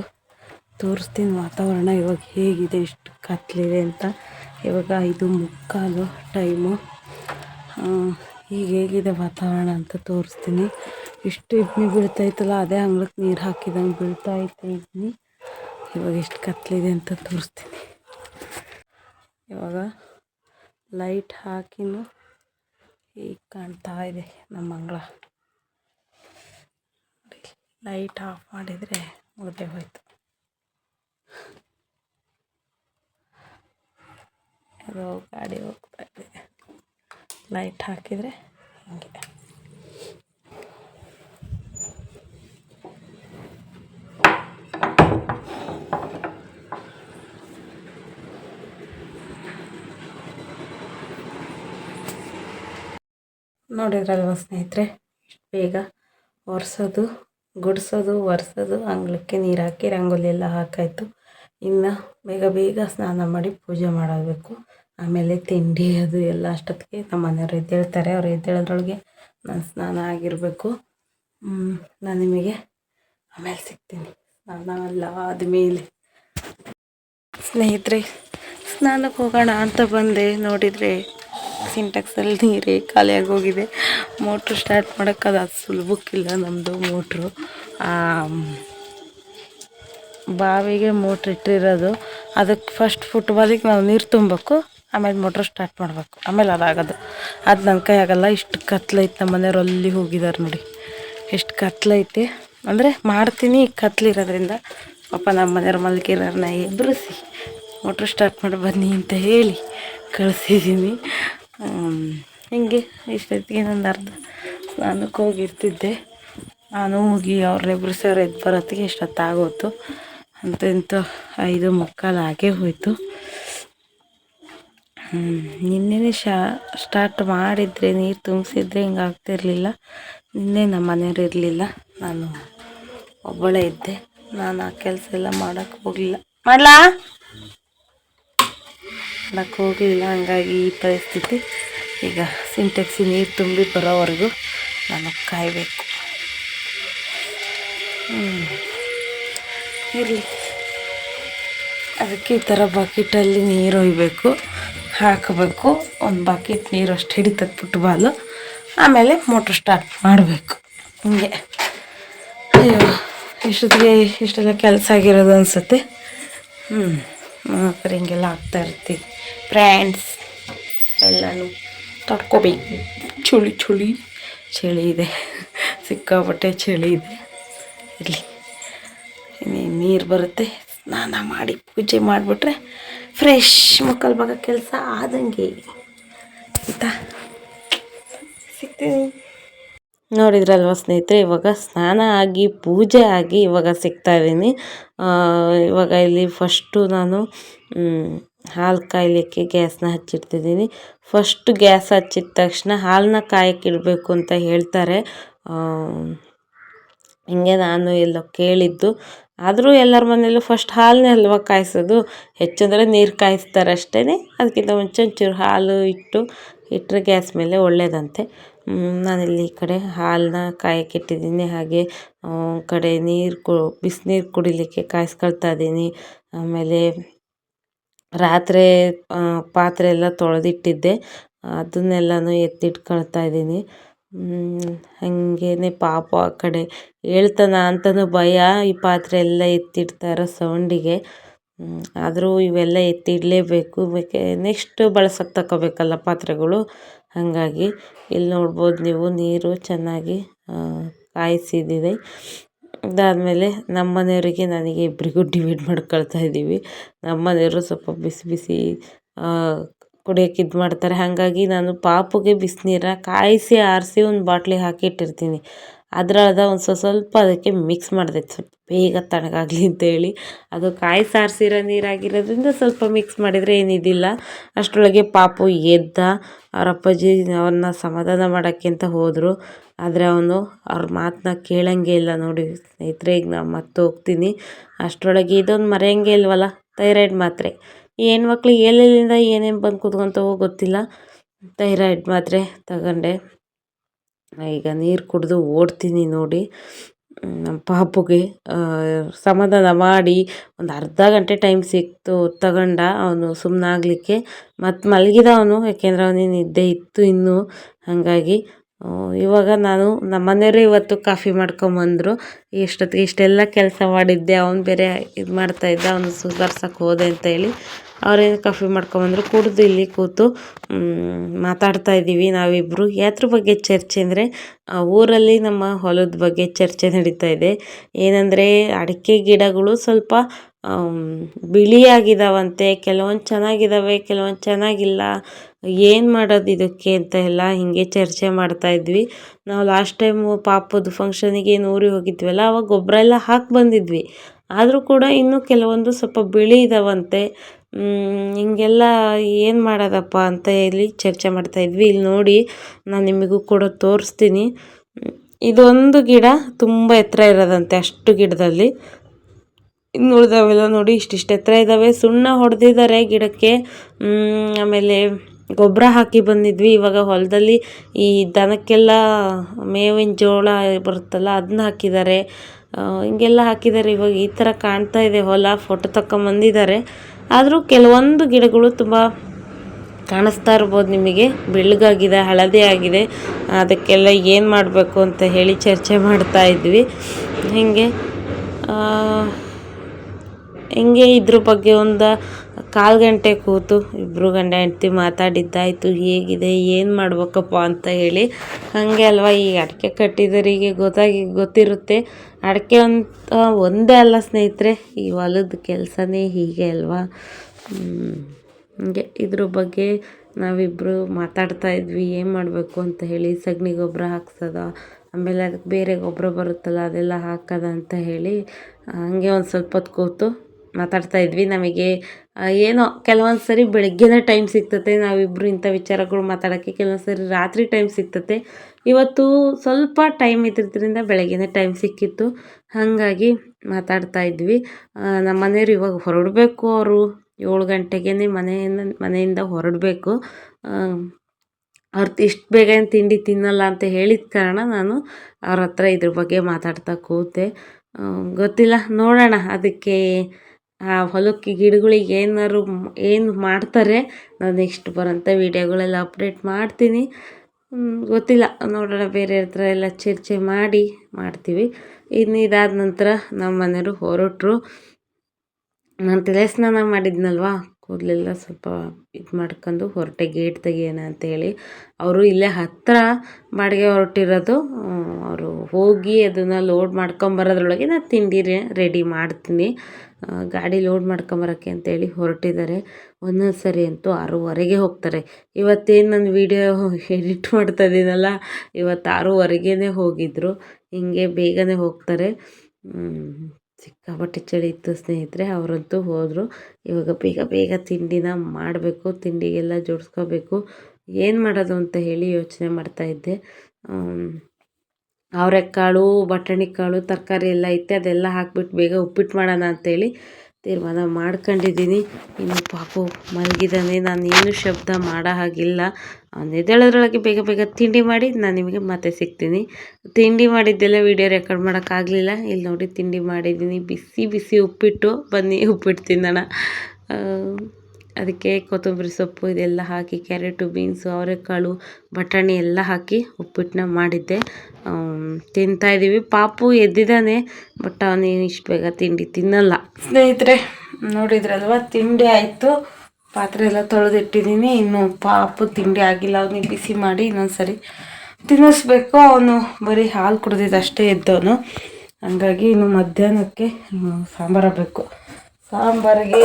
ತೋರಿಸ್ತೀನಿ ವಾತಾವರಣ ಇವಾಗ ಹೇಗಿದೆ ಎಷ್ಟು ಕತ್ತಲಿದೆ ಅಂತ. ಇವಾಗ ಇದು ಮುಕ್ಕಾಲು ಟೈಮು. ಈಗ ಹೇಗಿದೆ ವಾತಾವರಣ ಅಂತ ತೋರಿಸ್ತೀನಿ. ಇಷ್ಟು ಇಬ್ಬನಿ ಬೀಳ್ತಾಯಿತ್ತಲ್ಲ ಅದೇ ಅಂಗ್ಳಕ್ಕೆ ನೀರು ಹಾಕಿದಂಗೆ ಬೀಳ್ತಾ ಇತ್ತು ಇಬ್ಬನಿ ಇವಾಗ ಎಷ್ಟು ಕತ್ಲಿದೆ ಅಂತ ತೋರಿಸ್ತೀನಿ. ಇವಾಗ ಲೈಟ್ ಹಾಕಿನೂ ಈಗ ಕಾಣ್ತಾ ಇದೆ ನಮ್ಮ ಅಂಗಳ. ಲೈಟ್ ಆಫ್ ಮಾಡಿದರೆ ಮುಗ್ದೇ ಹೋಯ್ತು. ಅದು ಗಾಡಿ ಹೋಗ್ತಾ ಇದೆ. ಲೈಟ್ ಹಾಕಿದರೆ ಹೀಗೆ. ನೋಡಿದ್ರಲ್ವ ಸ್ನೇಹಿತರೆ, ಇಷ್ಟು ಬೇಗ ಒರೆಸೋದು, ಗುಡಿಸೋದು, ಒರೆಸೋದು, ಅಂಗಳಕ್ಕೆ ನೀರು ಹಾಕಿ ರಂಗೋಲಿ ಎಲ್ಲ ಹಾಕಾಯಿತು. ಇನ್ನು ಬೇಗ ಬೇಗ ಸ್ನಾನ ಮಾಡಿ ಪೂಜೆ ಮಾಡಬೇಕು. ಆಮೇಲೆ ತಿಂಡಿ ಅದು ಎಲ್ಲ ಅಷ್ಟೊತ್ತಿಗೆ ನಮ್ಮ ಮನೆಯವ್ರು ಎದ್ದೇಳ್ತಾರೆ. ಅವ್ರು ಎದ್ದೇಳೋದ್ರೊಳಗೆ ನಾನು ಸ್ನಾನ ಆಗಿರಬೇಕು. ನಾನು ನಿಮಗೆ ಆಮೇಲೆ ಸಿಗ್ತೀನಿ. ಸ್ನಾನ ಎಲ್ಲ ಆದಮೇಲೆ. ಸ್ನೇಹಿತರೆ, ಸ್ನಾನಕ್ಕೆ ಹೋಗೋಣ ಅಂತ ಬಂದೆ. ನೋಡಿದರೆ ಸಿಂಟೆಕ್ಸಲ್ಲಿ ನೀರೇ ಖಾಲಿಯಾಗಿ ಹೋಗಿದೆ ಮೋಟ್ರು ಸ್ಟಾರ್ಟ್ ಮಾಡೋಕ್ಕದು ಅದು ಸುಲಭಕ್ಕಿಲ್ಲ ನಮ್ಮದು ಮೋಟ್ರು. ಬಾವಿಗೆ ಮೋಟ್ರ್ ಇಟ್ಟಿರೋದು. ಅದಕ್ಕೆ ಫಸ್ಟ್ ಫುಟ್ಬಾಲಿಗೆ ನಾವು ನೀರು ತುಂಬಬೇಕು. ಆಮೇಲೆ ಮೋಟ್ರ್ ಸ್ಟಾರ್ಟ್ ಮಾಡಬೇಕು. ಆಮೇಲೆ ಅದಾಗೋದು. ಅದು ನನ್ನ ಕೈ ಆಗಲ್ಲ, ಇಷ್ಟು ಕತ್ಲೈತೆ ನಮ್ಮ ಮನೆಯವ್ರು ಅಲ್ಲಿ ಹೋಗಿದ್ದಾರೆ ನೋಡಿ. ಎಷ್ಟು ಕತ್ಲೈತೆ ಅಂದರೆ ಮಾಡ್ತೀನಿ ಕತ್ಲಿರೋದ್ರಿಂದ ಪಾಪ ನಮ್ಮ ಮನೆಯವ್ರು ಮಲ್ಕಿರೋರನ್ನ ಎಬ್ಬರಿಸಿ ಮೋಟ್ರ್ ಸ್ಟಾರ್ಟ್ ಮಾಡಿ, ಬನ್ನಿ ಅಂತ ಹೇಳಿ ಕಳಿಸಿದ್ದೀನಿ ಹಿಂಗೆ ಇಷ್ಟೊತ್ತಿಗೆ ನಂದು ಅರ್ಧ ಸ್ನಾನಕ್ಕೆ ಹೋಗಿರ್ತಿದ್ದೆ. ನಾನು ಹೋಗಿ ಅವ್ರನ್ನ ಎಬ್ಬರಿಸೋರು ಎದ್ದು ಬರೋತ್ತಿಗೆ ಇಷ್ಟೊತ್ತಾಗೋತು. ಅಂತ ಇಂಥ ಐದು ಮುಕ್ಕಾಲು ಹಾಗೆ ಹೋಯಿತು. ನಿನ್ನೆನೇ ಶಾ ಸ್ಟಾರ್ಟ್ ಮಾಡಿದರೆ, ನೀರು ತುಂಬಿಸಿದ್ರೆ ಹಿಂಗೆ ಆಗ್ತಿರ್ಲಿಲ್ಲ. ನಿನ್ನೆ ನಮ್ಮ ಮನೆಯವ್ರು ಇರಲಿಲ್ಲ. ನಾನು ಒಬ್ಬಳೇ ಇದ್ದೆ. ನಾನು ಆ ಕೆಲಸ ಎಲ್ಲ ಮಾಡೋಕ್ಕೆ ಹೋಗಲಿಲ್ಲ. ಮಾಡಲಾ? ಮಾಡಕ್ಕೆ ಹೋಗಲಿಲ್ಲ. ಹಂಗಾಗಿ ಈ ಪರಿಸ್ಥಿತಿ. ಈಗ ಸಿಂಟೆಕ್ಸಿ ನೀರು ತುಂಬಿ ಬರೋವರೆಗೂ ನಾನು ಕಾಯಬೇಕು. ಇರಲಿ. ಅದಕ್ಕೆ ಈ ಥರ ಬಕೆಟಲ್ಲಿ ನೀರು ಒಯ್ಬೇಕು. ಹಾಕಬೇಕು. ಒಂದು ಬಕೆಟ್ ನೀರು ಅಷ್ಟು ಹಿಡಿತದೆ ಫುಟ್ಬಾಲು ಆಮೇಲೆ ಮೋಟ್ರ್ ಸ್ಟಾರ್ಟ್ ಮಾಡಬೇಕು. ಹಿಂಗೆ. ಅಯ್ಯೋ, ಇಷ್ಟೊತ್ತಿಗೆ ಇಷ್ಟೆಲ್ಲ ಕೆಲಸ ಆಗಿರೋದು ಅನಿಸುತ್ತೆ. ಹ್ಞೂ ಮಕ್ಕಳು ಹಿಂಗೆಲ್ಲ ಆಗ್ತಾ ಇರ್ತೀವಿ ಫ್ರೆಂಡ್ಸ್ ಎಲ್ಲನೂ ತಡ್ಕೋಬೇಕು. ಚಳಿ ಚಳಿ. ಚಳಿ ಇದೆ. ಸಿಕ್ಕಾಪಟ್ಟೆ ಚಳಿ ಇದೆ. ಇರಲಿ. ನೀರು ಬರುತ್ತೆ, ಸ್ನಾನ ಮಾಡಿ ಪೂಜೆ ಮಾಡಿಬಿಟ್ರೆ ಫ್ರೆಶ್ ಮಕ್ಕಳ ಭಾಗ ಕೆಲಸ ಆದಂಗೆ. ಆಯಿತಾ? ಸಿಗ್ತೀನಿ. ನೋಡಿದ್ರಲ್ವ ಸ್ನೇಹಿತರೆ, ಇವಾಗ ಸ್ನಾನ ಆಗಿ, ಪೂಜೆ ಆಗಿ ಇವಾಗ ಸಿಗ್ತಾ ಇದ್ದೀನಿ. ಇವಾಗ ಇಲ್ಲಿ ಫಸ್ಟು ನಾನು ಹಾಲು ಕಾಯಲಿಕ್ಕೆ ಗ್ಯಾಸ್ನ ಹಚ್ಚಿಡ್ತಿದ್ದೀನಿ. ಫಸ್ಟ್ ಗ್ಯಾಸ್ ಹಚ್ಚಿದ ತಕ್ಷಣ ಹಾಲನ್ನ ಕಾಯಕ್ಕಿಡಬೇಕು ಅಂತ ಹೇಳ್ತಾರೆ. ಹಿಂಗೆ ನಾನು ಎಲ್ಲೋ ಕೇಳಿದ್ದು. ಆದರೂ ಎಲ್ಲರ ಮನೆಯಲ್ಲೂ ಫಸ್ಟ್ ಹಾಲನ್ನೇ ಅಲ್ವಾ ಕಾಯಿಸೋದು. ಹೆಚ್ಚಂದರೆ ನೀರು ಕಾಯಿಸ್ತಾರೆ ಅಷ್ಟೇ ಅದಕ್ಕಿಂತ ಮುಂಚೆ ಒಂಚೂರು ಹಾಲು ಇಟ್ಟು ಇಟ್ಟರೆ ಗ್ಯಾಸ್ ಮೇಲೆ ಒಳ್ಳೆಯದಂತೆ ನಾನಿಲ್ಲಿ ಈ ಕಡೆ ಹಾಲನ್ನ ಕಾಯಕ್ಕಿಟ್ಟಿದ್ದೀನಿ ಹಾಗೆ ಕಡೆ ನೀರು ಕು ಬಿಸಿನೀರು ಕುಡಿಲಿಕ್ಕೆ ಕಾಯಿಸ್ಕೊಳ್ತಾ ಇದ್ದೀನಿ. ಆಮೇಲೆ ರಾತ್ರಿ ಪಾತ್ರೆ ಎಲ್ಲ ತೊಳೆದಿಟ್ಟಿದ್ದೆ. ಅದನ್ನೆಲ್ಲನೂ ಎತ್ತಿಟ್ಕೊಳ್ತಾ ಇದ್ದೀನಿ. ಹಾಗೇನೆ ಪಾಪ ಆ ಕಡೆ. ಹೇಳ್ತಾನ ಅಂತಲೂ ಭಯ, ಈ ಪಾತ್ರೆ ಎಲ್ಲ ಎತ್ತಿಡ್ತಾ ಇರೋ ಸೌಂಡಿಗೆ ಆದರೂ ಇವೆಲ್ಲ ಎತ್ತಿಡಲೇಬೇಕು. ಬೇಕೆ ನೆಕ್ಸ್ಟ್ ಬಳಸಕ್ಕೆ ತಗೋಬೇಕಲ್ಲ ಪಾತ್ರೆಗಳು. ಹಾಗಾಗಿ ಇಲ್ಲಿ ನೋಡ್ಬೋದು ನೀವು ನೀರು ಚೆನ್ನಾಗಿ ಕಾಯಿಸಿದ್ದೀನಿ ಅದಾದಮೇಲೆ ನಮ್ಮ ಮನೆಯವರಿಗೆ ನನಗೆ ಇಬ್ಬರಿಗೂ *laughs* ಡಿವೈಡ್ ಮಾಡ್ಕೊಳ್ತಾ ಇದ್ದೀವಿ. ನಮ್ಮ ಮನೆಯವರು ಸ್ವಲ್ಪ ಬಿಸಿ ಬಿಸಿ ಕುಡಿಯೋಕೆ ಇದು ಮಾಡ್ತಾರೆ. ಹಾಗಾಗಿ ನಾನು ಪಾಪುಗೆ ಬಿಸಿನೀರ ಕಾಯಿಸಿ ಆರಿಸಿ ಒಂದು ಬಾಟ್ಲಿಗೆ ಹಾಕಿಟ್ಟಿರ್ತೀನಿ ಅದ್ರೊಳಗೆ ಒಂದು ಸ್ವಲ್ಪ ಸ್ವಲ್ಪ ಅದಕ್ಕೆ ಮಿಕ್ಸ್ ಮಾಡಿದೆ ಸ್ವಲ್ಪ ಬೇಗ ತಣ್ಣಗಾಗಲಿ ಅಂತೇಳಿ ಅದು ಕಾಯಿ ಸಾರಿಸಿರೋ ನೀರಾಗಿರೋದ್ರಿಂದ ಸ್ವಲ್ಪ ಮಿಕ್ಸ್ ಮಾಡಿದರೆ ಏನಿದಿಲ್ಲ ಅಷ್ಟರೊಳಗೆ ಪಾಪು ಎದ್ದ ಅವ್ರ ಅಪ್ಪಾಜಿ ಅವ್ರನ್ನ ಸಮಾಧಾನ ಮಾಡೋಕ್ಕೆ ಅಂತ ಹೋದರು. ಆದರೆ ಅವನು ಅವ್ರ ಮಾತನ್ನ ಕೇಳಂಗೆ ಇಲ್ಲ ನೋಡಿ. ಸ್ನೇಹಿತರೆ, ಈಗ ನಾನು ಮತ್ತೆ ಹೋಗ್ತೀನಿ. ಅಷ್ಟರೊಳಗೆ ಇದೊಂದು ಮರೆಯಂಗೆ ಇಲ್ವಲ್ಲ? ಥೈರಾಯ್ಡ್ ಮಾತ್ರೆ. ಈ ಮಕ್ಳು ಎಲ್ಲೆಲ್ಲಿಂದ ಏನೇನು ಬಂದು ಕೂತ್ಕೊಂತವೋ ಗೊತ್ತಿಲ್ಲ. ಥೈರಾಯ್ಡ್ ಮಾತ್ರೆ ತಗೊಂಡೆ. ಈಗ ನೀರು ಕುಡಿದು ಓಡ್ತೀನಿ ನೋಡಿ. ನಮ್ಮ ಪಾಪುಗೆ ಸಮಾಧಾನ ಮಾಡಿ ಒಂದು ಅರ್ಧ ಗಂಟೆ ಟೈಮ್ ಸಿಕ್ತು ತಗೊಂಡ ಅವನು ಸುಮ್ಮನಾಗಲಿಕ್ಕೆ ಮತ್ತು ಮಲಗಿದ ಅವನು, ಯಾಕೆಂದರೆ ಅವನಿಗೆ ನಿದ್ದೆ ಇತ್ತು ಇನ್ನೂ. ಹಾಗಾಗಿ ಇವಾಗ ನಾನು ನಮ್ಮ ಮನೆಯವರು ಇವತ್ತು ಕಾಫಿ ಮಾಡ್ಕೊಂಬಂದರು. ಎಷ್ಟೊತ್ತಿಗೆ ಇಷ್ಟೆಲ್ಲ ಕೆಲಸ ಮಾಡಿದ್ದೆ, ಅವನು ಬೇರೆ ಇದು ಮಾಡ್ತಾಯಿದ್ದ ಅವನು ಸುಧಾರ್ಸಕ್ಕೆ ಹೋದೆ ಅಂತ ಹೇಳಿ. ಅವರೇನು ಕಾಫಿ ಮಾಡ್ಕೊಂಬಂದರು ಕುಡಿದು ಇಲ್ಲಿ ಕೂತು ಮಾತಾಡ್ತಾ ಇದ್ದೀವಿ ನಾವಿಬ್ಬರು ಯಾತ್ರ ಬಗ್ಗೆ ಚರ್ಚೆ ಅಂದರೆ ಊರಲ್ಲಿ ನಮ್ಮ ಹೊಲದ ಬಗ್ಗೆ ಚರ್ಚೆ ನಡೀತಾ ಇದೆ. ಏನಂದರೆ, ಅಡಿಕೆ ಗಿಡಗಳು ಸ್ವಲ್ಪ ಬಿಳಿಯಾಗಿದ್ದಾವಂತೆ ಕೆಲವೊಂದು ಚೆನ್ನಾಗಿದ್ದಾವೆ ಕೆಲವೊಂದು ಚೆನ್ನಾಗಿಲ್ಲ. ಏನು ಮಾಡೋದು ಇದಕ್ಕೆ ಅಂತ ಎಲ್ಲ ಹೀಗೆ ಚರ್ಚೆ ಮಾಡ್ತಾ ಇದ್ವಿ. ನಾವು ಲಾಸ್ಟ್ ಟೈಮು ಪಾಪದ ಫಂಕ್ಷನಿಗೆ ಏನು ಊರಿಗೆ ಹೋಗಿದ್ವಲ್ಲ, ಅವಾಗ ಗೊಬ್ಬರ ಎಲ್ಲ ಹಾಕಿ ಬಂದಿದ್ವಿ. ಆದರೂ ಕೂಡ ಇನ್ನೂ ಕೆಲವೊಂದು ಸ್ವಲ್ಪ ಬಿಳಿ ಇದ್ದಾವಂತೆ ಹಿಂಗೆಲ್ಲ ಏನು ಮಾಡೋದಪ್ಪ ಅಂತ ಹೇಳಿ ಚರ್ಚೆ ಮಾಡ್ತಾ ಇದ್ವಿ. ಇಲ್ಲಿ ನೋಡಿ ನಾನು ನಿಮಗೂ ಕೂಡ ತೋರಿಸ್ತೀನಿ. ಇದೊಂದು ಗಿಡ ತುಂಬ ಎತ್ತರ ಇರೋದಂತೆ ಅಷ್ಟು ಗಿಡದಲ್ಲಿ. ಇನ್ನು ಉಳಿದವೆಲ್ಲ ನೋಡಿ ಇಷ್ಟಿಷ್ಟು ಎತ್ತರ ಇದ್ದಾವೆ ಸುಣ್ಣ ಹೊಡೆದಿದ್ದಾರೆ ಗಿಡಕ್ಕೆ. ಆಮೇಲೆ ಗೊಬ್ಬರ ಹಾಕಿ ಬಂದಿದ್ವಿ. ಇವಾಗ ಹೊಲದಲ್ಲಿ ಈ ದನಕ್ಕೆಲ್ಲ ಮೇವಿನ ಜೋಳ ಬರುತ್ತಲ್ಲ ಅದನ್ನ ಹಾಕಿದ್ದಾರೆ. ಹಿಂಗೆಲ್ಲ ಹಾಕಿದ್ದಾರೆ. ಇವಾಗ ಈ ಥರ ಕಾಣ್ತಾ ಇದೆ ಹೊಲ. ಫೋಟೋ ತಗೊಂಬಂದಿದ್ದಾರೆ ಆದರೂ ಕೆಲವೊಂದು ಗಿಡಗಳು ತುಂಬ ಕಾಣಿಸ್ತಾ ಇರ್ಬೋದು ನಿಮಗೆ. ಬೆಳ್ಳಗಾಗಿದೆ, ಹಳದಿ ಆಗಿದೆ. ಅದಕ್ಕೆಲ್ಲ ಏನು ಮಾಡಬೇಕು ಅಂತ ಹೇಳಿ ಚರ್ಚೆ ಮಾಡ್ತಾ ಇದ್ವಿ. ಹೀಗೆ? ಹೀಗೆ ಇದ್ರ ಬಗ್ಗೆ ಒಂದು ಕಾಲು ಗಂಟೆ ಕೂತು ಇಬ್ಬರು ಗಂಡ ಹೆಂಡ್ತಿ ಮಾತಾಡಿದ್ದಾಯಿತು, ಹೇಗಿದೆ, ಏನು ಮಾಡ್ಬೇಕಪ್ಪ ಅಂತ ಹೇಳಿ. ಹಾಗೆ ಅಲ್ವಾ, ಈ ಅಡಿಕೆ ಕಟ್ಟಿದವರಿಗೆ ಗೊತ್ತಾಗಿ ಗೊತ್ತಿರುತ್ತೆ. ಅಡಿಕೆ ಅಂತ ಒಂದೇ ಅಲ್ಲ ಸ್ನೇಹಿತರೆ, ಈ ಹೊಲದ ಕೆಲಸನೇ ಹೀಗೆ ಅಲ್ವಾ? ಹಿಂಗೆ ಹಂಗೆ ಇದ್ರ ಬಗ್ಗೆ ನಾವಿಬ್ಬರು ಮಾತಾಡ್ತಾ ಇದ್ವಿ, ಏನು ಮಾಡಬೇಕು ಅಂತ ಹೇಳಿ. ಸಗಣಿ ಗೊಬ್ಬರ ಹಾಕ್ಸೋದ? ಆಮೇಲೆ ಅದಕ್ಕೆ ಬೇರೆ ಗೊಬ್ಬರ ಬರುತ್ತಲ್ಲ, ಅದೆಲ್ಲ ಹಾಕೋದ ಅಂತ ಹೇಳಿ, ಹಾಗೆ ಒಂದು ಸ್ವಲ್ಪ ಹೊತ್ತು ಕೂತು ಮಾತಾಡ್ತಾ ಇದ್ವಿ. ನಮಗೆ ಏನೋ ಕೆಲವೊಂದು ಸರಿ ಬೆಳಗ್ಗೆನೇ ಟೈಮ್ ಸಿಗ್ತತೆ. ನಾವಿಬ್ಬರು ಇಂಥ ವಿಚಾರಗಳು ಮಾತಾಡೋಕ್ಕೆ ಕೆಲವೊಂದು ಸರಿ ರಾತ್ರಿ ಟೈಮ್ ಸಿಗ್ತತೆ. ಇವತ್ತು ಸ್ವಲ್ಪ ಟೈಮ್ ಇದ್ದಿದ್ದರಿಂದ ಬೆಳಗ್ಗೆನೇ ಟೈಮ್ ಸಿಕ್ಕಿತ್ತು. ಹಾಗಾಗಿ ಮಾತಾಡ್ತಾ ಇದ್ವಿ. ನಮ್ಮ ಮನೆಯವ್ರು ಇವಾಗ ಹೊರಡಬೇಕು ಅವರು. ಏಳು ಗಂಟೆಗೇ ಮನೆಯಿಂದ ಮನೆಯಿಂದ ಹೊರಡಬೇಕು. ಅವ್ರು ಇಷ್ಟು ಬೇಗ ತಿಂಡಿ ತಿನ್ನಲ್ಲ ಅಂತ ಹೇಳಿದ ಕಾರಣ ನಾನು ಅವ್ರ ಹತ್ರ ಇದ್ರ ಬಗ್ಗೆ ಮಾತಾಡ್ತಾ ಕೂತೆ. ಗೊತ್ತಿಲ್ಲ. ನೋಡೋಣ. ಅದಕ್ಕೆ ಆ ಹೊಲಕ್ಕೆ ಗಿಡಗಳಿಗೆ ಏನಾದ್ರು ಏನು ಮಾಡ್ತಾರೆ, ನಾನು ನೆಕ್ಸ್ಟ್ ಬರೋಂಥ ವೀಡಿಯೋಗಳೆಲ್ಲ ಅಪ್ಡೇಟ್ ಮಾಡ್ತೀನಿ. ಗೊತ್ತಿಲ್ಲ, ನೋಡೋಣ, ಬೇರೆ ಹತ್ರ ಎಲ್ಲ ಚರ್ಚೆ ಮಾಡಿ ಮಾಡ್ತೀವಿ. ಇನ್ನು ಇದಾದ ನಂತರ ನಮ್ಮ ಮನೆಯವರು ಹೊರಟರು. ನಾನು ತಲೆ ಸ್ನಾನ ಮಾಡಿದ್ನಲ್ವಾ, ಕೂದಲೆಲ್ಲ ಸ್ವಲ್ಪ ಇದು ಮಾಡ್ಕೊಂಡು ಹೊರಟೆ ಗೇಟ್ ತೆಗಿಯೋಣ ಅಂತೇಳಿ ಅವರು ಇಲ್ಲೇ ಹತ್ತಿರ ಬಾಡಿಗೆ ಹೊರಟಿರೋದು ಅವರು ಹೋಗಿ ಅದನ್ನು ಲೋಡ್ ಮಾಡ್ಕೊಂಬರೋದ್ರೊಳಗೆ ನಾನು ತಿಂಡಿ ರೆಡಿ ಮಾಡ್ತೀನಿ. ಗಾಡಿ ಲೋಡ್ ಮಾಡ್ಕೊಂಬರೋಕ್ಕೆ ಅಂತೇಳಿ ಹೊರಟಿದ್ದಾರೆ. ಒಂದೊಂದು ಸರಿ ಅಂತೂ ಆರೂವರೆಗೆ ಹೋಗ್ತಾರೆ. ಇವತ್ತೇನು ನಾನು ವೀಡಿಯೋ ಎಡಿಟ್ ಮಾಡ್ತಾ ಇದ್ದೀನಲ್ಲ ಇವತ್ತು ಆರೂವರೆಗೇ ಹೋಗಿದ್ದರು ಹಿಂಗೆ ಬೇಗನೆ ಹೋಗ್ತಾರೆ. ಸಿಕ್ಕಾಪಟ್ಟೆ ಚಳಿ ಇತ್ತು ಸ್ನೇಹಿತರೆ, ಅವರಂತೂ ಹೋದರು. ಇವಾಗ ಬೇಗ ಬೇಗ ತಿಂಡಿನ ಮಾಡಬೇಕು, ತಿಂಡಿಗೆಲ್ಲ ಜೋಡಿಸ್ಕೋಬೇಕು. ಏನು ಮಾಡೋದು ಅಂತ ಹೇಳಿ ಯೋಚನೆ ಮಾಡ್ತಾಯಿದ್ದೆ ಅವರೆಕಾಳು ಬಟಾಣಿ ಕಾಳು ತರಕಾರಿ ಎಲ್ಲ ಐತೆ, ಅದೆಲ್ಲ ಹಾಕ್ಬಿಟ್ಟು ಬೇಗ ಉಪ್ಪಿಟ್ಟು ಮಾಡೋಣ ಅಂತೇಳಿ ತೀರ್ಮಾನ ಮಾಡ್ಕೊಂಡಿದ್ದೀನಿ. ಇನ್ನು ಪಾಪು ಮಲಗಿದ್ದಾನೆ ನಾನು ಏನು ಶಬ್ದ ಮಾಡೋ ಹಾಗಿಲ್ಲ. ಎದ್ದೇಳೋದ್ರೊಳಗೆ ಬೇಗ ಬೇಗ ತಿಂಡಿ ಮಾಡಿ ನಾನು ನಿಮಗೆ ಮತ್ತೆ ಸಿಗ್ತೀನಿ. ತಿಂಡಿ ಮಾಡಿದ್ದೆಲ್ಲ ವೀಡಿಯೋ ರೆಕಾರ್ಡ್ ಮಾಡೋಕ್ಕಾಗಲಿಲ್ಲ ಇಲ್ಲಿ ನೋಡಿ ತಿಂಡಿ ಮಾಡಿದ್ದೀನಿ. ಬಿಸಿ ಬಿಸಿ ಉಪ್ಪಿಟ್ಟು. ಬನ್ನಿ, ಉಪ್ಪಿಟ್ಟು ತಿನ್ನೋಣ. ಅದಕ್ಕೆ ಕೊತ್ತಂಬರಿ ಸೊಪ್ಪು ಇದೆಲ್ಲ ಹಾಕಿ, ಕ್ಯಾರೆಟು, ಬೀನ್ಸು, ಅವರೆಕಾಳು, ಬಟಾಣಿ ಎಲ್ಲ ಹಾಕಿ ಉಪ್ಪಿಟ್ಟನ್ನ ಮಾಡಿದ್ದೆ. ತಿಂತಾಯಿದ್ದೀವಿ ಪಾಪು ಎದ್ದಿದ್ದಾನೆ, ಬಟ್ ಅವನೇನು ಇಷ್ಟು ಬೇಗ ತಿಂಡಿ ತಿನ್ನಲ್ಲ. ಸ್ನೇಹಿತರೆ, ನೋಡಿದ್ರಲ್ವ? ತಿಂಡಿ ಆಯಿತು. ಪಾತ್ರೆ ಎಲ್ಲ ತೊಳೆದಿಟ್ಟಿದ್ದೀನಿ. ಇನ್ನು ಪಾಪು ತಿಂಡಿ ಆಗಿಲ್ಲ. ಅವನಿಗೆ ಬಿಸಿ ಮಾಡಿ ಇನ್ನೊಂದು ಸರಿ ತಿನ್ನಿಸ್ಬೇಕು. ಅವನು ಬರೀ ಹಾಲು ಕುಡ್ದಿದ್ದಷ್ಟೇ ಎದ್ದವನು. ಹಂಗಾಗಿ ಇನ್ನು ಮಧ್ಯಾಹ್ನಕ್ಕೆ ಸಾಂಬಾರು ಬೇಕು ಸಾಂಬಾರಿಗೆ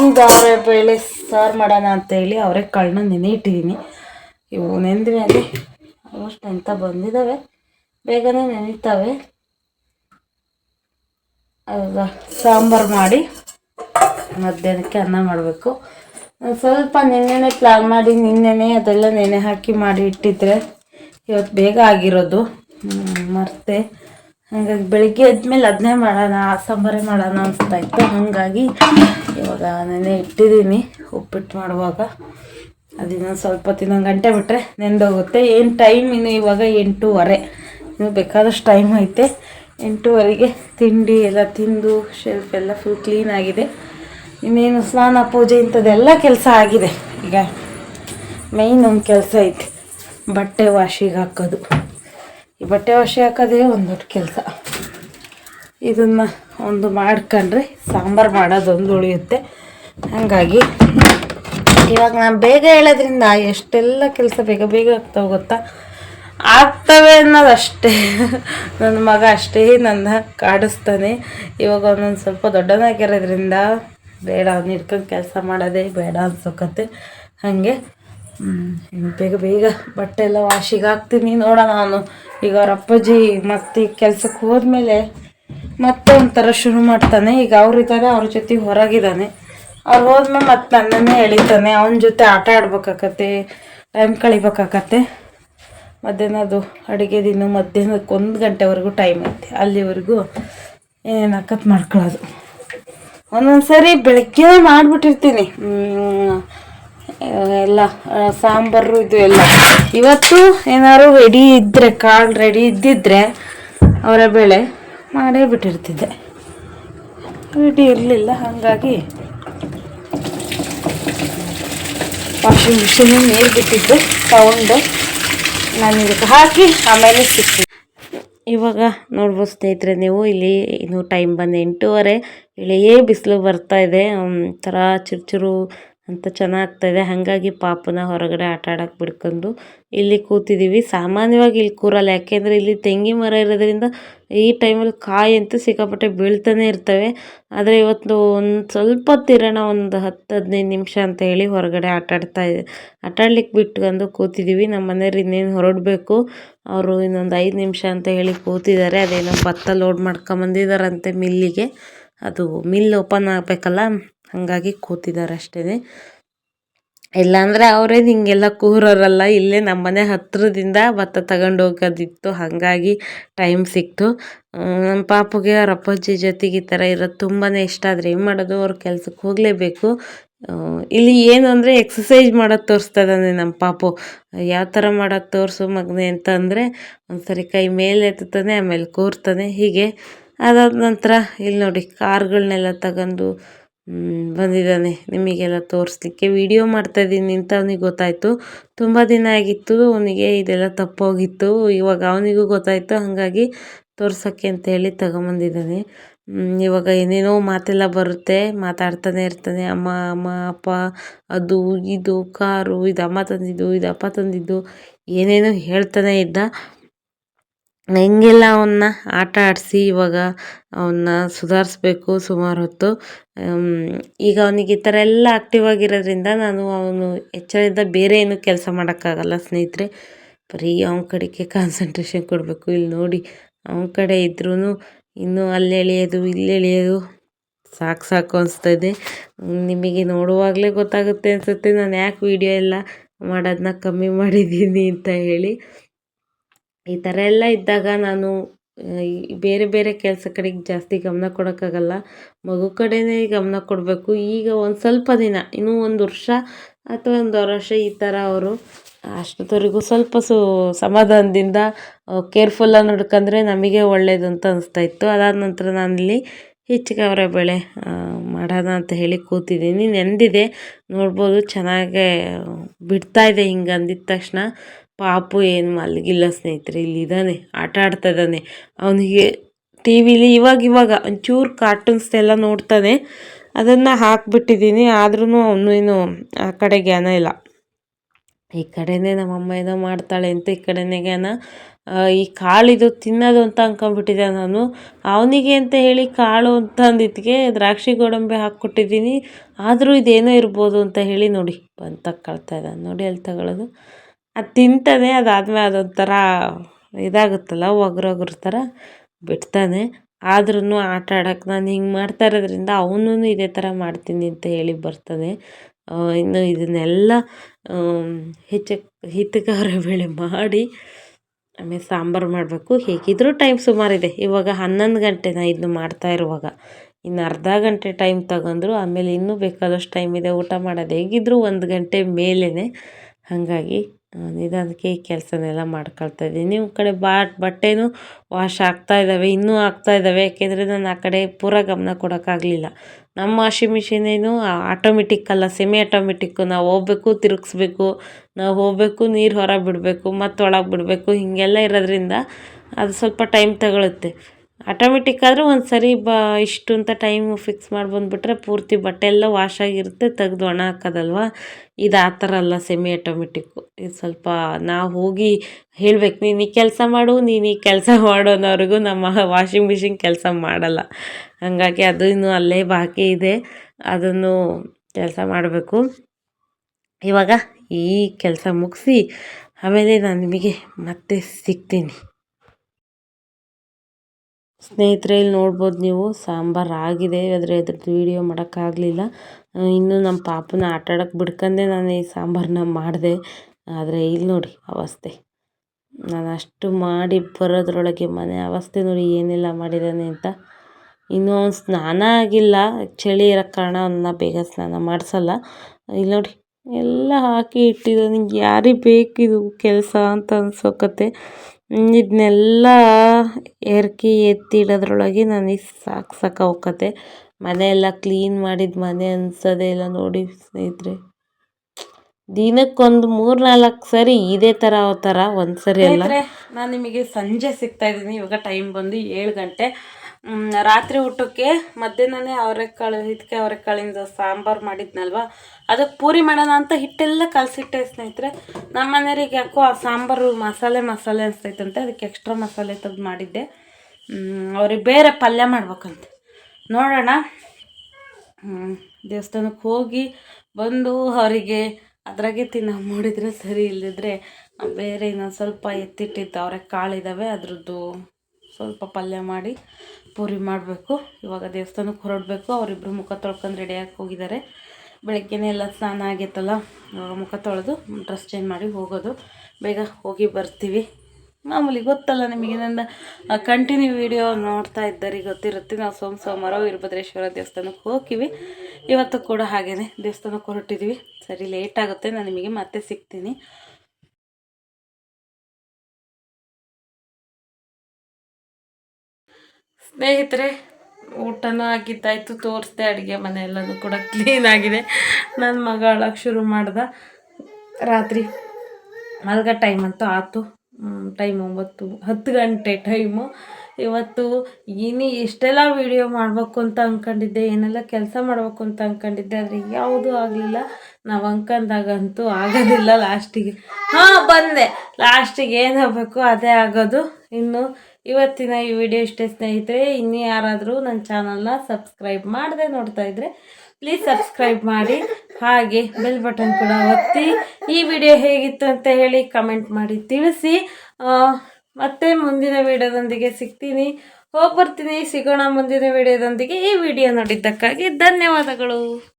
ಅವರೆ ಬೇಳೆ ಸಾರು ಮಾಡೋಣ ಅಂತೇಳಿ ಕಳ್ಳನ ನೆನೆ ಇಟ್ಟಿದ್ದೀನಿ ಇವು ನೆಂದ ಅಲ್ಲಿ. ಆಲ್ಮೋಸ್ಟ್ ಎಂತ ಬಂದಿದ್ದಾವೆ ಬೇಗನೆ ನೆನೀತಾವೆ. ಸಾಂಬಾರು ಮಾಡಿ ಮಧ್ಯಾಹ್ನಕ್ಕೆ ಅನ್ನ ಮಾಡಬೇಕು. ಸ್ವಲ್ಪ ನಿನ್ನೆನೆ ಪ್ಲಾನ್ ಮಾಡಿ, ನಿನ್ನೆನೆ ಅದೆಲ್ಲ ನೆನೆ ಹಾಕಿ ಮಾಡಿ ಇಟ್ಟಿದ್ರೆ ಇವತ್ತು ಬೇಗ ಆಗಿರೋದು. ಮರ್ತೆ ಹಾಗಾಗಿ ಬೆಳಿಗ್ಗೆ ಎದ್ಮೇಲೆ ಅದನ್ನೇ ಮಾಡೋಣ ಆ ಸಾಂಬಾರೇ ಮಾಡೋಣ ಅನಿಸ್ತಾ ಇತ್ತು. ಹಾಗಾಗಿ ಇವಾಗ ನೆನೆ ಇಟ್ಟಿದ್ದೀನಿ, ಉಪ್ಪಿಟ್ಟು ಮಾಡುವಾಗ. ಅದಿನ್ನೊಂದು ಸ್ವಲ್ಪ ಹೊತ್ತು, ಇನ್ನೊಂದು ಗಂಟೆ ಬಿಟ್ಟರೆ ನೆಂದೋಗುತ್ತೆ. ಏನು ಟೈಮ್ ಇನ್ನು ಇವಾಗ ಎಂಟೂವರೆ. ಇನ್ನು ಬೇಕಾದಷ್ಟು ಟೈಮ್ ಐತೆ. ಎಂಟೂವರೆಗೆ ತಿಂಡಿ ಎಲ್ಲ ತಿಂದು ಶೆಲ್ಫ್ ಎಲ್ಲ ಫುಲ್ ಕ್ಲೀನ್ ಆಗಿದೆ. ಇನ್ನೇನು ಸ್ನಾನ, ಪೂಜೆ ಇಂಥದ್ದೆಲ್ಲ ಕೆಲಸ ಆಗಿದೆ. ಈಗ ಮೈನ್ ಒಂದು ಕೆಲಸ ಐತೆ. ಬಟ್ಟೆ ವಾಶಿಗೆ ಹಾಕೋದು. ಈ ಬಟ್ಟೆ ವಾಶಿ ಹಾಕೋದೇ ಒಂದು ದೊಡ್ಡ ಕೆಲಸ. ಇದನ್ನು ಒಂದು ಮಾಡ್ಕೊಂಡ್ರೆ ಸಾಂಬಾರು ಮಾಡೋದೊಂದು ಉಳಿಯುತ್ತೆ. ಹಾಗಾಗಿ ಇವಾಗ ನಾನು ಬೇಗ ಹೇಳೋದ್ರಿಂದ ಎಷ್ಟೆಲ್ಲ ಕೆಲಸ ಬೇಗ ಬೇಗ ಆಗ್ತಾವೆ ಗೊತ್ತಾ? ಆಗ್ತವೆ ಅನ್ನೋದಷ್ಟೇ. ನನ್ನ ಮಗ ಅಷ್ಟೇ ನನ್ನ ಕಾಡಿಸ್ತಾನೆ. ಇವಾಗ ಒಂದೊಂದು ಸ್ವಲ್ಪ ದೊಡ್ಡದಾಗಿರೋದ್ರಿಂದ ಬೇಡ ಅವ್ನು ಹಿಡ್ಕೊಂಡು ಕೆಲಸ ಮಾಡೋದೇ ಬೇಡ ಅನ್ಸೋಕತ್ತೆ ಹಾಗೆ ಬೇಗ ಬೇಗ ಬಟ್ಟೆ ಎಲ್ಲ ವಾಶಿಗೆ ಹಾಕ್ತೀನಿ ನೋಡೋಣ ನಾನು. ಈಗ ಅವ್ರ ಅಪ್ಪಾಜಿ ಮತ್ತೆ ಕೆಲ್ಸಕ್ಕೆ ಹೋದ್ಮೇಲೆ ಮತ್ತೆ ಒಂಥರ ಶುರು ಮಾಡ್ತಾನೆ. ಈಗ ಅವ್ರಿದ್ದಾರೆ ಅವ್ರ ಜೊತೆ ಹೊರಗಿದ್ದಾನೆ ಅವ್ರು ಹೋದ್ಮೇಲೆ ಮತ್ತೆ ನನ್ನನ್ನೇ ಎಳಿತಾನೆ. ಅವನ ಜೊತೆ ಆಟ ಆಡ್ಬೇಕಾಕತ್ತೆ ಟೈಮ್ ಕಳಿಬೇಕಾಕತ್ತೆ. ಮಧ್ಯಾಹ್ನದು ಅಡುಗೆ ದಿನ, ಮಧ್ಯಾಹ್ನಕ್ಕೆ ಒಂದು ಗಂಟೆವರೆಗೂ ಟೈಮ್ ಐತೆ. ಅಲ್ಲಿವರೆಗೂ ಏನೇನು ಹಾಕತ್ ಮಾಡ್ಕೊಳ್ಳೋದು ಒಂದೊಂದು ಸರಿ ಬೆಳಗ್ಗೆ ಮಾಡಿಬಿಟ್ಟಿರ್ತೀನಿ. ಎಲ್ಲ ಸಾಂಬಾರು ಇದು ಎಲ್ಲ. ಇವತ್ತು ಏನಾದ್ರು ರೆಡಿ ಇದ್ದರೆ ಕಾಳು ರೆಡಿ ಇದ್ದಿದ್ರೆ ಅವರ ಬೇಳೆ ಮಾಡೇ ಬಿಟ್ಟಿರ್ತಿದ್ದೆ. ರೆಡಿ ಇರಲಿಲ್ಲ, ಹಾಗಾಗಿ ವಾಷಿಂಗ್ ಮಿಷಿನ್ ನೀರು ಬಿಟ್ಟಿದ್ದೆ, ತಗೊಂಡು ನಾನು ಇದಕ್ಕೆ ಹಾಕಿ ಆಮೇಲೆ ಸಿಕ್ತೀನಿ ಇವಾಗ ನೋಡ್ಬೋದು ಸ್ನೇಹಿತರೆ ನೀವು ಇಲ್ಲಿ ಇನ್ನು ಟೈಮ್ ಬಂದು ಎಂಟೂವರೆ ಇಳೆಯೇ ಬಿಸಿಲು ಬರ್ತಾ ಇದೆ ಒಂಥರ ಚುರುಚುರು ಅಂತ ಚೆನ್ನಾಗ್ತಾಯಿದೆ ಹಾಗಾಗಿ ಪಾಪನ ಹೊರಗಡೆ ಆಟ ಆಡಕ್ಕೆ ಬಿಡ್ಕೊಂಡು ಇಲ್ಲಿ ಕೂತಿದ್ದೀವಿ ಸಾಮಾನ್ಯವಾಗಿ ಇಲ್ಲಿ ಕೂರಲ್ಲ. ಯಾಕೆಂದರೆ ಇಲ್ಲಿ ತೆಂಗಿನ ಮರ ಇರೋದ್ರಿಂದ ಈ ಟೈಮಲ್ಲಿ ಕಾಯಿ ಅಂತೂ ಸಿಕ್ಕಾಪಟ್ಟೆ ಬೀಳ್ತಾನೆ ಇರ್ತವೆ. ಆದರೆ ಇವತ್ತು ಒಂದು ಸ್ವಲ್ಪ ತಿರೋಣ ಒಂದು ಹತ್ತು ಹದಿನೈದು ನಿಮಿಷ ಅಂತ ಹೇಳಿ ಹೊರಗಡೆ ಆಟ ಆಡ್ತಾ ಇದೆ ಆಟ ಆಡ್ಲಿಕ್ಕೆ ಬಿಟ್ಕೊಂಡು ಕೂತಿದ್ದೀವಿ ನಮ್ಮ ಮನೆಯವ್ರು ಇನ್ನೇನು ಹೊರಡಬೇಕು. ಅವರು ಇನ್ನೊಂದು ಐದು ನಿಮಿಷ ಅಂತ ಹೇಳಿ ಕೂತಿದ್ದಾರೆ. ಅದೇನೋ ಭತ್ತ ಲೋಡ್ ಮಾಡ್ಕೊಂಬಂದಿದ್ದಾರಂತೆ ಮಿಲ್ಲಿಗೆ. ಅದು ಮಿಲ್ ಓಪನ್ ಆಗಬೇಕಲ್ಲ? ಹಾಗಾಗಿ ಕೂತಿದ್ದಾರೆ ಅಷ್ಟೇ ಇಲ್ಲಾಂದರೆ ಅವರೇ ಹಿಂಗೆಲ್ಲ ಕೂರೋರಲ್ಲ, ಇಲ್ಲೇ ನಮ್ಮ ಮನೆ ಹತ್ತಿರದಿಂದ ಭತ್ತ ತಗೊಂಡು ಹೋಗೋದಿತ್ತು ಹಾಗಾಗಿ ಟೈಮ್ ಸಿಕ್ತು. ನಮ್ಮ ಪಾಪುಗೆ ಅವ್ರ ಅಪ್ಪಾಜಿ ಜೊತೆಗೆ ಈ ಥರ ಇರೋದು ತುಂಬಾ ಇಷ್ಟ, ಆದರೆ ಏನು ಮಾಡೋದು, ಅವ್ರ ಕೆಲ್ಸಕ್ಕೆ ಹೋಗಲೇಬೇಕು. ಇಲ್ಲಿ ಏನು ಅಂದರೆ ಎಕ್ಸಸೈಸ್ ಮಾಡೋದು ತೋರಿಸ್ತದಾನೆ ನಮ್ಮ ಪಾಪು. ಯಾವ ಥರ ಮಾಡೋದು ತೋರಿಸು ಮಗನೇ ಅಂತ ಅಂದರೆ, ಒಂದ್ಸರಿ ಕೈ ಮೇಲೆ ಎತ್ತುತ್ತಾನೆ, ಆಮೇಲೆ ಕೂರ್ತಾನೆ. ಹೀಗೆ ಅದಾದ ನಂತರ, ಇಲ್ಲಿ ನೋಡಿ ಕಾರ್ಗಳನ್ನೆಲ್ಲ ತಗೊಂಡು ಬಂದಿದ್ದಾನೆ. ನಿಮಗೆಲ್ಲ ತೋರಿಸ್ಲಿಕ್ಕೆ ವಿಡಿಯೋ ಮಾಡ್ತಾಯಿದ್ದೀನಿ ಅಂತ ಅವನಿಗೆ ಗೊತ್ತಾಯಿತು. ತುಂಬ ದಿನ ಆಗಿತ್ತು, ಅವನಿಗೆ ಇದೆಲ್ಲ ತಪ್ಪೋಗಿತ್ತು. ಇವಾಗ ಅವನಿಗೂ ಗೊತ್ತಾಯಿತು, ಹಾಗಾಗಿ ತೋರ್ಸೋಕ್ಕೆ ಅಂತ ಹೇಳಿ ತಗೊಂಬಂದಿದ್ದಾನೆ. ಇವಾಗ ಏನೇನೋ ಮಾತೆಲ್ಲ ಬರುತ್ತೆ, ಮಾತಾಡ್ತಾನೆ ಇರ್ತಾನೆ. ಅಮ್ಮ ಅಮ್ಮ, ಅಪ್ಪ, ಅದು, ಇದು, ಕಾರು, ಇದು ಅಮ್ಮ ತಂದಿದ್ದು, ಇದು ಅಪ್ಪ ತಂದಿದ್ದು, ಏನೇನೋ ಹೇಳ್ತಾನೆ ಇದ್ದ. ಹೆಂಗೆಲ್ಲ ಅವನ್ನ ಆಟ ಆಡಿಸಿ ಇವಾಗ ಅವನ್ನ ಸುಧಾರಿಸ್ಬೇಕು ಸುಮಾರು ಹೊತ್ತು. ಈಗ ಅವನಿಗೆ ಈ ಥರ ಎಲ್ಲ ಆಕ್ಟಿವ್ ಆಗಿರೋದ್ರಿಂದ ನಾನು ಅವನು ಎಚ್ಚರದಿಂದ ಬೇರೆ ಏನು ಕೆಲಸ ಮಾಡೋಕ್ಕಾಗಲ್ಲ ಸ್ನೇಹಿತರೆ. ಬರೀ ಅವನ ಕಡೆಗೆ ಕಾನ್ಸಂಟ್ರೇಷನ್ ಕೊಡಬೇಕು. ಇಲ್ಲಿ ನೋಡಿ, ಅವನ ಕಡೆ ಇದ್ರೂ ಇನ್ನೂ ಅಲ್ಲಿ ಎಳೆಯೋದು, ಇಲ್ಲಿ ಎಳೆಯೋದು ಸಾಕು ಸಾಕು ಅನಿಸ್ತಾ ಇದೆ. ನಿಮಗೆ ನೋಡುವಾಗಲೇ ಗೊತ್ತಾಗುತ್ತೆ ಅನಿಸುತ್ತೆ, ನಾನು ಯಾಕೆ ವೀಡಿಯೋ ಎಲ್ಲ ಮಾಡೋದನ್ನ ಕಮ್ಮಿ ಮಾಡಿದ್ದೀನಿ ಅಂತ ಹೇಳಿ. ಈ ಥರ ಎಲ್ಲ ಇದ್ದಾಗ ನಾನು ಬೇರೆ ಬೇರೆ ಕೆಲಸ ಕಡೆಗೆ ಜಾಸ್ತಿ ಗಮನ ಕೊಡೋಕ್ಕಾಗಲ್ಲ. ಮಗು ಕಡೆನೇ ಗಮನ ಕೊಡಬೇಕು. ಈಗ ಒಂದು ಸ್ವಲ್ಪ ದಿನ, ಇನ್ನೂ ಒಂದು ವರ್ಷ ಅಥವಾ ಒಂದು ವರ್ಷ ಈ ಥರ ಅವರು ಅಷ್ಟೊತ್ತವರೆಗೂ ಸ್ವಲ್ಪ ಸು, ಸಮಾಧಾನದಿಂದ ಕೇರ್ಫುಲ್ಲಾಗಿ ನೋಡ್ಕೊಂಡ್ರೆ ನಮಗೆ ಒಳ್ಳೆಯದು ಅಂತ ಅನಿಸ್ತಾ ಇತ್ತು ಅದಾದ ನಂತರ ನಾನಿಲ್ಲಿ ಹೆಚ್ಚಿಗೆ ಅವರ ಬೆಳೆ ಮಾಡೋಣ ಅಂತ ಹೇಳಿ ಕೂತಿದ್ದೀನಿ. ನೆಂದಿದೆ ನೋಡ್ಬೋದು ಚೆನ್ನಾಗೇ ಬಿಡ್ತಾ ಇದೆ ಹಿಂಗೆ ಅಂದಿದ್ದ ತಕ್ಷಣ. ಪಾಪು ಏನು ಮಲಗಿಲ್ಲ ಸ್ನೇಹಿತರೆ ಇಲ್ಲಿದ್ದಾನೆ ಆಟ ಆಡ್ತಾ ಇದ್ದಾನೆ ಅವನಿಗೆ ಟಿ ವಿಲಿ ಇವಾಗ ಇವಾಗ ಒಂಚೂರು ಕಾರ್ಟೂನ್ಸ್ ಎಲ್ಲ ನೋಡ್ತಾನೆ. ಅದನ್ನು ಹಾಕ್ಬಿಟ್ಟಿದ್ದೀನಿ ಆದ್ರೂ ಅವನು ಏನು, ಆ ಕಡೆ ಜ್ಞಾನ ಇಲ್ಲ. ಈ ಕಡೆನೇ ನಮ್ಮಮ್ಮ ಏನೋ ಮಾಡ್ತಾಳೆ ಅಂತ ಈ ಕಡೆನೇ ಜ್ಞಾನ. ಈ ಕಾಳಿದು ತಿನ್ನೋದು ಅಂತ ಅಂದ್ಕೊಂಡ್ಬಿಟ್ಟಿದ್ದೆ ನಾನು. ಅವನಿಗೆ ಅಂತ ಹೇಳಿ ಕಾಳು ಅಂತ ಅಂದಿದ್ದಕ್ಕೆ ದ್ರಾಕ್ಷಿ ಗೋಡಂಬಿ ಹಾಕ್ಕೊಟ್ಟಿದ್ದೀನಿ. ಆದರೂ ಇದೇನೋ ಇರ್ಬೋದು ಅಂತ ಹೇಳಿ ನೋಡಿ ಬಂದು ತಗೊಳ್ತಾ ಇದ್ದಾನೆ. ನೋಡಿ ಅಲ್ಲಿ ತಗೊಳ್ಳೋದು. ಅದು ತಿಂತಾನೆ ಅದಾದ್ಮೇಲೆ ಅದೊಂಥರ ಇದಾಗುತ್ತಲ್ಲ ಒಗ್ರೊಗ್ರ ಥರ ಬಿಡ್ತಾನೆ ಆದ್ರೂ ಆಟ ಆಡೋಕೆ ನಾನು ಹಿಂಗೆ ಮಾಡ್ತಾ ಇರೋದ್ರಿಂದ ಅವನು ಇದೇ ಥರ ಮಾಡ್ತೀನಿ ಅಂತ ಹೇಳಿ ಬರ್ತಾನೆ ಇನ್ನು ಇದನ್ನೆಲ್ಲ ಹೆಚ್ಚು ಹಿತಕರ ಬೇಳೆ ಮಾಡಿ, ಆಮೇಲೆ ಸಾಂಬಾರು ಮಾಡಬೇಕು. ಹೇಗಿದ್ರೂ ಟೈಮ್ ಸುಮಾರಿದೆ ಇವಾಗ ಹನ್ನೊಂದು ಗಂಟೆ ನಾ ಇದನ್ನು ಮಾಡ್ತಾ ಇರುವಾಗ. ಇನ್ನು ಅರ್ಧ ಗಂಟೆ ಟೈಮ್ ತಗೊಂಡ್ರು, ಆಮೇಲೆ ಇನ್ನೂ ಬೇಕಾದಷ್ಟು ಟೈಮ್ ಇದೆ. ಊಟ ಮಾಡೋದು ಹೇಗಿದ್ರೂ ಒಂದು ಗಂಟೆ ಮೇಲೇ ಹಾಗಾಗಿ ನಿಧಾನಕ್ಕೆ ಈ ಕೆಲಸನೆಲ್ಲ ಮಾಡ್ಕೊಳ್ತಾ ಇದ್ದೀನಿ. ನಿಮ್ಮ ಕಡೆ ಬಾ, ಬಟ್ಟೆನೂ ವಾಶ್ ಆಗ್ತಾ ಇದ್ದಾವೆ ಇನ್ನೂ ಆಗ್ತಾ ಇದ್ದಾವೆ ಯಾಕೆಂದರೆ ನಾನು ಆ ಕಡೆ ಪೂರ ಗಮನ ಕೊಡೋಕ್ಕಾಗಲಿಲ್ಲ ನಮ್ಮ ವಾಷಿಂಗ್ ಏನು ಆಟೋಮೆಟಿಕ್ ಅಲ್ಲ ಸೆಮಿ ಆಟೋಮೆಟಿಕ್ಕು ನಾವು ಹೋಗ್ಬೇಕು, ತಿರುಗಿಸ್ಬೇಕು, ನಾವು ಹೋಗಬೇಕು, ನೀರು ಹೊರಗೆ ಬಿಡಬೇಕು, ಮತ್ತು ಒಳಗೆ ಬಿಡಬೇಕು, ಹೀಗೆಲ್ಲ ಇರೋದ್ರಿಂದ ಅದು ಸ್ವಲ್ಪ ಟೈಮ್ ತಗೊಳುತ್ತೆ. ಆಟೋಮೆಟಿಕ್ ಆದರೆ ಒಂದು ಸರಿ ಬ ಇಷ್ಟು ಅಂತ ಟೈಮು ಫಿಕ್ಸ್ ಮಾಡಿ ಬಂದುಬಿಟ್ರೆ ಪೂರ್ತಿ ಬಟ್ಟೆ ಎಲ್ಲ ವಾಶ್ ಆಗಿರುತ್ತೆ, ತೆಗೆದು ಒಣ ಹಾಕೋದಲ್ವ? ಇದು ಆ ಥರ ಅಲ್ಲ ಸೆಮಿ ಆಟೋಮೆಟಿಕ್ಕು ಇದು ಸ್ವಲ್ಪ ನಾವು ಹೋಗಿ ಹೇಳ್ಬೇಕು, ನೀನು ಈ ಕೆಲಸ ಮಾಡು, ನೀನು ಈ ಕೆಲಸ *laughs* ಮಾಡು ಅನ್ನೋರಿಗೂ ನಮ್ಮ ವಾಷಿಂಗ್ ಮಿಷಿನ್ ಕೆಲಸ ಮಾಡಲ್ಲ. ಹಾಗಾಗಿ ಅದು ಇನ್ನೂ ಅಲ್ಲೇ ಬಾಕಿ ಇದೆ. ಅದನ್ನು ಕೆಲಸ ಮಾಡಬೇಕು. ಇವಾಗ ಈ ಕೆಲಸ ಮುಗಿಸಿ, ಆಮೇಲೆ ನಾನು ನಿಮಗೆ ಮತ್ತೆ ಸಿಗ್ತೀನಿ. ಸ್ನೇಹಿತರೆ, ಇಲ್ಲಿ ನೋಡ್ಬೋದು ನೀವು. ಸಾಂಬಾರು ಆಗಿದೆ. ಆದರೆ ವಿಡಿಯೋ ವೀಡಿಯೋ ಮಾಡೋಕ್ಕಾಗಲಿಲ್ಲ. ಇನ್ನು ನಮ್ಮ ಪಾಪನ ಆಟ ಆಡೋಕ್ಕೆ ಬಿಡ್ಕಂಡೆ ನಾನು ಈ ಸಾಂಬಾರನ್ನ ಮಾಡಿದೆ. ಆದರೆ ಇಲ್ಲಿ ನೋಡಿ, ಅವಸ್ಥೆ. ನಾನು ಅಷ್ಟು ಮಾಡಿ ಬರೋದ್ರೊಳಗೆ ಮನೆ ಅವಸ್ಥೆ ನೋಡಿ ಏನೆಲ್ಲ ಮಾಡಿದ್ದಾನೆ ಅಂತ. ಇನ್ನೂ ಅವ್ನು ಸ್ನಾನ ಆಗಿಲ್ಲ. ಚಳಿ ಇರೋ ಕಾರಣ ಅವನ್ನ ಬೇಗ ಸ್ನಾನ ಮಾಡಿಸಲ್ಲ. ಇಲ್ಲಿ ನೋಡಿ, ಎಲ್ಲ ಹಾಕಿ ಇಟ್ಟಿದ್ದಾನೆ. ಯಾರಿಗೆ ಬೇಕಿದು ಕೆಲಸ ಅಂತ ಅನ್ಸೋಕತ್ತೆ. ಇದನ್ನೆಲ್ಲ ಎರ್ಕಿ ಎತ್ತಿ ಇಡೋದ್ರೊಳಗೆ ನನಗೆ ಸಾಕು ಸಾಕು ಹೋಗತ್ತೆ ಮನೆ ಎಲ್ಲ ಕ್ಲೀನ್ ಮಾಡಿದ ಮನೆ ಅನ್ಸೋದೇ ಇಲ್ಲ ನೋಡಿ ಸ್ನೇಹಿತರೆ. ದಿನಕ್ಕೊಂದು ಮೂರು ನಾಲ್ಕು ಸರಿ ಇದೇ ಥರ ಥರ ಒಂದು ಸರಿ ಅಲ್ಲ. ನಾನು ನಿಮಗೆ ಸಂಜೆ ಸಿಗ್ತಾ ಇದ್ದೀನಿ. ಇವಾಗ ಟೈಮ್ ಬಂದು ಏಳು ಗಂಟೆ. ರಾತ್ರಿ ಊಟಕ್ಕೆ ಮಧ್ಯಾಹ್ನನೇ ಅವರೆಕಾಳು ಇದಕ್ಕೆ ಅವರೆಕಾಳಿಂದ ಸಾಂಬಾರು ಮಾಡಿದ್ನಲ್ವ? ಅದಕ್ಕೆ ಪೂರಿ ಮಾಡೋಣ ಅಂತ ಹಿಟ್ಟೆಲ್ಲ ಕಲಸಿಟ್ಟೆ ಸ್ನೇಹಿತರೆ. ನಮ್ಮ ಮನೆಯವ್ರಿಗೆ ಯಾಕೋ ಆ ಸಾಂಬಾರು ಮಸಾಲೆ ಮಸಾಲೆ ಅನಿಸ್ತೈತಂತೆ, ಅದಕ್ಕೆ ಎಕ್ಸ್ಟ್ರಾ ಮಸಾಲೆ ತೆಗ್ದು ಮಾಡಿದ್ದೆ. ಅವ್ರಿಗೆ ಬೇರೆ ಪಲ್ಯ ಮಾಡ್ಬೇಕಂತೆ. ನೋಡೋಣ. ದೇವಸ್ಥಾನಕ್ಕೆ ಹೋಗಿ ಬಂದು ಅವರಿಗೆ ಅದ್ರಾಗೆ ತಿನ್ನ ಮಾಡಿದರೆ ಸರಿ ಇಲ್ಲದಿದ್ರೆ ಬೇರೆ ಇನ್ನೊಂದು ಸ್ವಲ್ಪ ಎತ್ತಿಟ್ಟಿದ್ದು ಅವರೇ ಕಾಳಿದ್ದಾವೆ ಅದರದ್ದು ಸ್ವಲ್ಪ ಪಲ್ಯ ಮಾಡಿ ಪೂರಿ ಮಾಡಬೇಕು. ಇವಾಗ ದೇವಸ್ಥಾನಕ್ಕೆ ಹೊರಡಬೇಕು. ಅವರಿಬ್ಬರು ಮುಖ ತೊಳ್ಕೊಂಡು ರೆಡಿಯಾಗಿ ಹೋಗಿದ್ದಾರೆ. ಬೆಳಗ್ಗೆನೇ ಎಲ್ಲ ಸ್ನಾನ ಆಗೈತಲ್ಲ ಮುಖ ತೊಳೆದು ಡ್ರೆಸ್ ಚೇಂಜ್ ಮಾಡಿ ಹೋಗೋದು. ಬೇಗ ಹೋಗಿ ಬರ್ತೀವಿ. ಮಾಮೂಲಿ ಗೊತ್ತಲ್ಲ ನಿಮಗೆ ನನ್ನ ಕಂಟಿನ್ಯೂ ವಿಡಿಯೋ ನೋಡ್ತಾ ಇದ್ದರಿಗೆ ಗೊತ್ತಿರುತ್ತೆ. ನಾವು ಸೋಮ ಸೋಮವಾರ ವೀರಭದ್ರೇಶ್ವರ ದೇವಸ್ಥಾನಕ್ಕೆ ಹೋಗ್ತೀವಿ. ಇವತ್ತು ಕೂಡ ಹಾಗೆಯೇ ದೇವಸ್ಥಾನಕ್ಕೆ ಹೊರಟಿದ್ದೀವಿ. ಸರಿ ಲೇಟ್ ಆಗುತ್ತೆ. ನಾನು ನಿಮಗೆ ಮತ್ತೆ ಸಿಗ್ತೀನಿ. ಸ್ನೇಹಿತರೆ, ಊಟನೂ ಆಗಿದ್ದಾಯ್ತು, ತೋರಿಸ್ದೆ ಅಡುಗೆ ಮನೆ ಎಲ್ಲನೂ ಕೂಡ ಕ್ಲೀನ್ ಆಗಿದೆ. ನನ್ನ ಮಗ ಅಳಕ್ಕೆ ಶುರು ಮಾಡ್ದ. ರಾತ್ರಿ ಮಲ್ಗೋ ಟೈಮ್ ಅಂತೂ ಆಯ್ತು ಟೈಮ್ ಒಂಬತ್ತು, ಹತ್ತು ಗಂಟೆ ಟೈಮು ಇವತ್ತು ಇನ್ನು ಎಷ್ಟೆಲ್ಲ ವೀಡಿಯೋ ಮಾಡಬೇಕು ಅಂತ ಅಂದ್ಕೊಂಡಿದ್ದೆ ಏನೆಲ್ಲ ಕೆಲಸ ಮಾಡಬೇಕು ಅಂತ ಅಂದ್ಕೊಂಡಿದ್ದೆ ಆದರೆ ಯಾವುದೂ ಆಗಲಿಲ್ಲ. ನಾವು ಅಂದ್ಕೊಂಡಾಗಂತೂ ಆಗೋದಿಲ್ಲ ಲಾಸ್ಟಿಗೆ ಹಾಂ, ಬಂದೆ. ಲಾಸ್ಟಿಗೆ ಏನಾಗಬೇಕು ಅದೇ ಆಗೋದು. ಇನ್ನು ಇವತ್ತಿನ ಈ ವಿಡಿಯೋ ಇಷ್ಟೇ ಸ್ನೇಹಿತರೆ, ಇನ್ನು ಯಾರಾದರೂ ನನ್ನ ಚಾನಲ್ನ ಸಬ್ಸ್ಕ್ರೈಬ್ ಮಾಡದೆ ನೋಡ್ತಾ ಇದ್ದರೆ ಪ್ಲೀಸ್ ಸಬ್ಸ್ಕ್ರೈಬ್ ಮಾಡಿ. ಹಾಗೆ ಬೆಲ್ ಬಟನ್ ಕೂಡ ಒತ್ತಿ. ಈ ವಿಡಿಯೋ ಹೇಗಿತ್ತು ಅಂತ ಹೇಳಿ ಕಮೆಂಟ್ ಮಾಡಿ, ತಿಳಿಸಿ. ಮತ್ತೆ ಮುಂದಿನ ವಿಡಿಯೋದೊಂದಿಗೆ ಸಿಗ್ತೀನಿ. ಹೋಗಿ ಬರ್ತೀನಿ ಸಿಗೋಣ ಮುಂದಿನ ವಿಡಿಯೋದೊಂದಿಗೆ ಈ ವಿಡಿಯೋ ನೋಡಿದ್ದಕ್ಕಾಗಿ ಧನ್ಯವಾದಗಳು.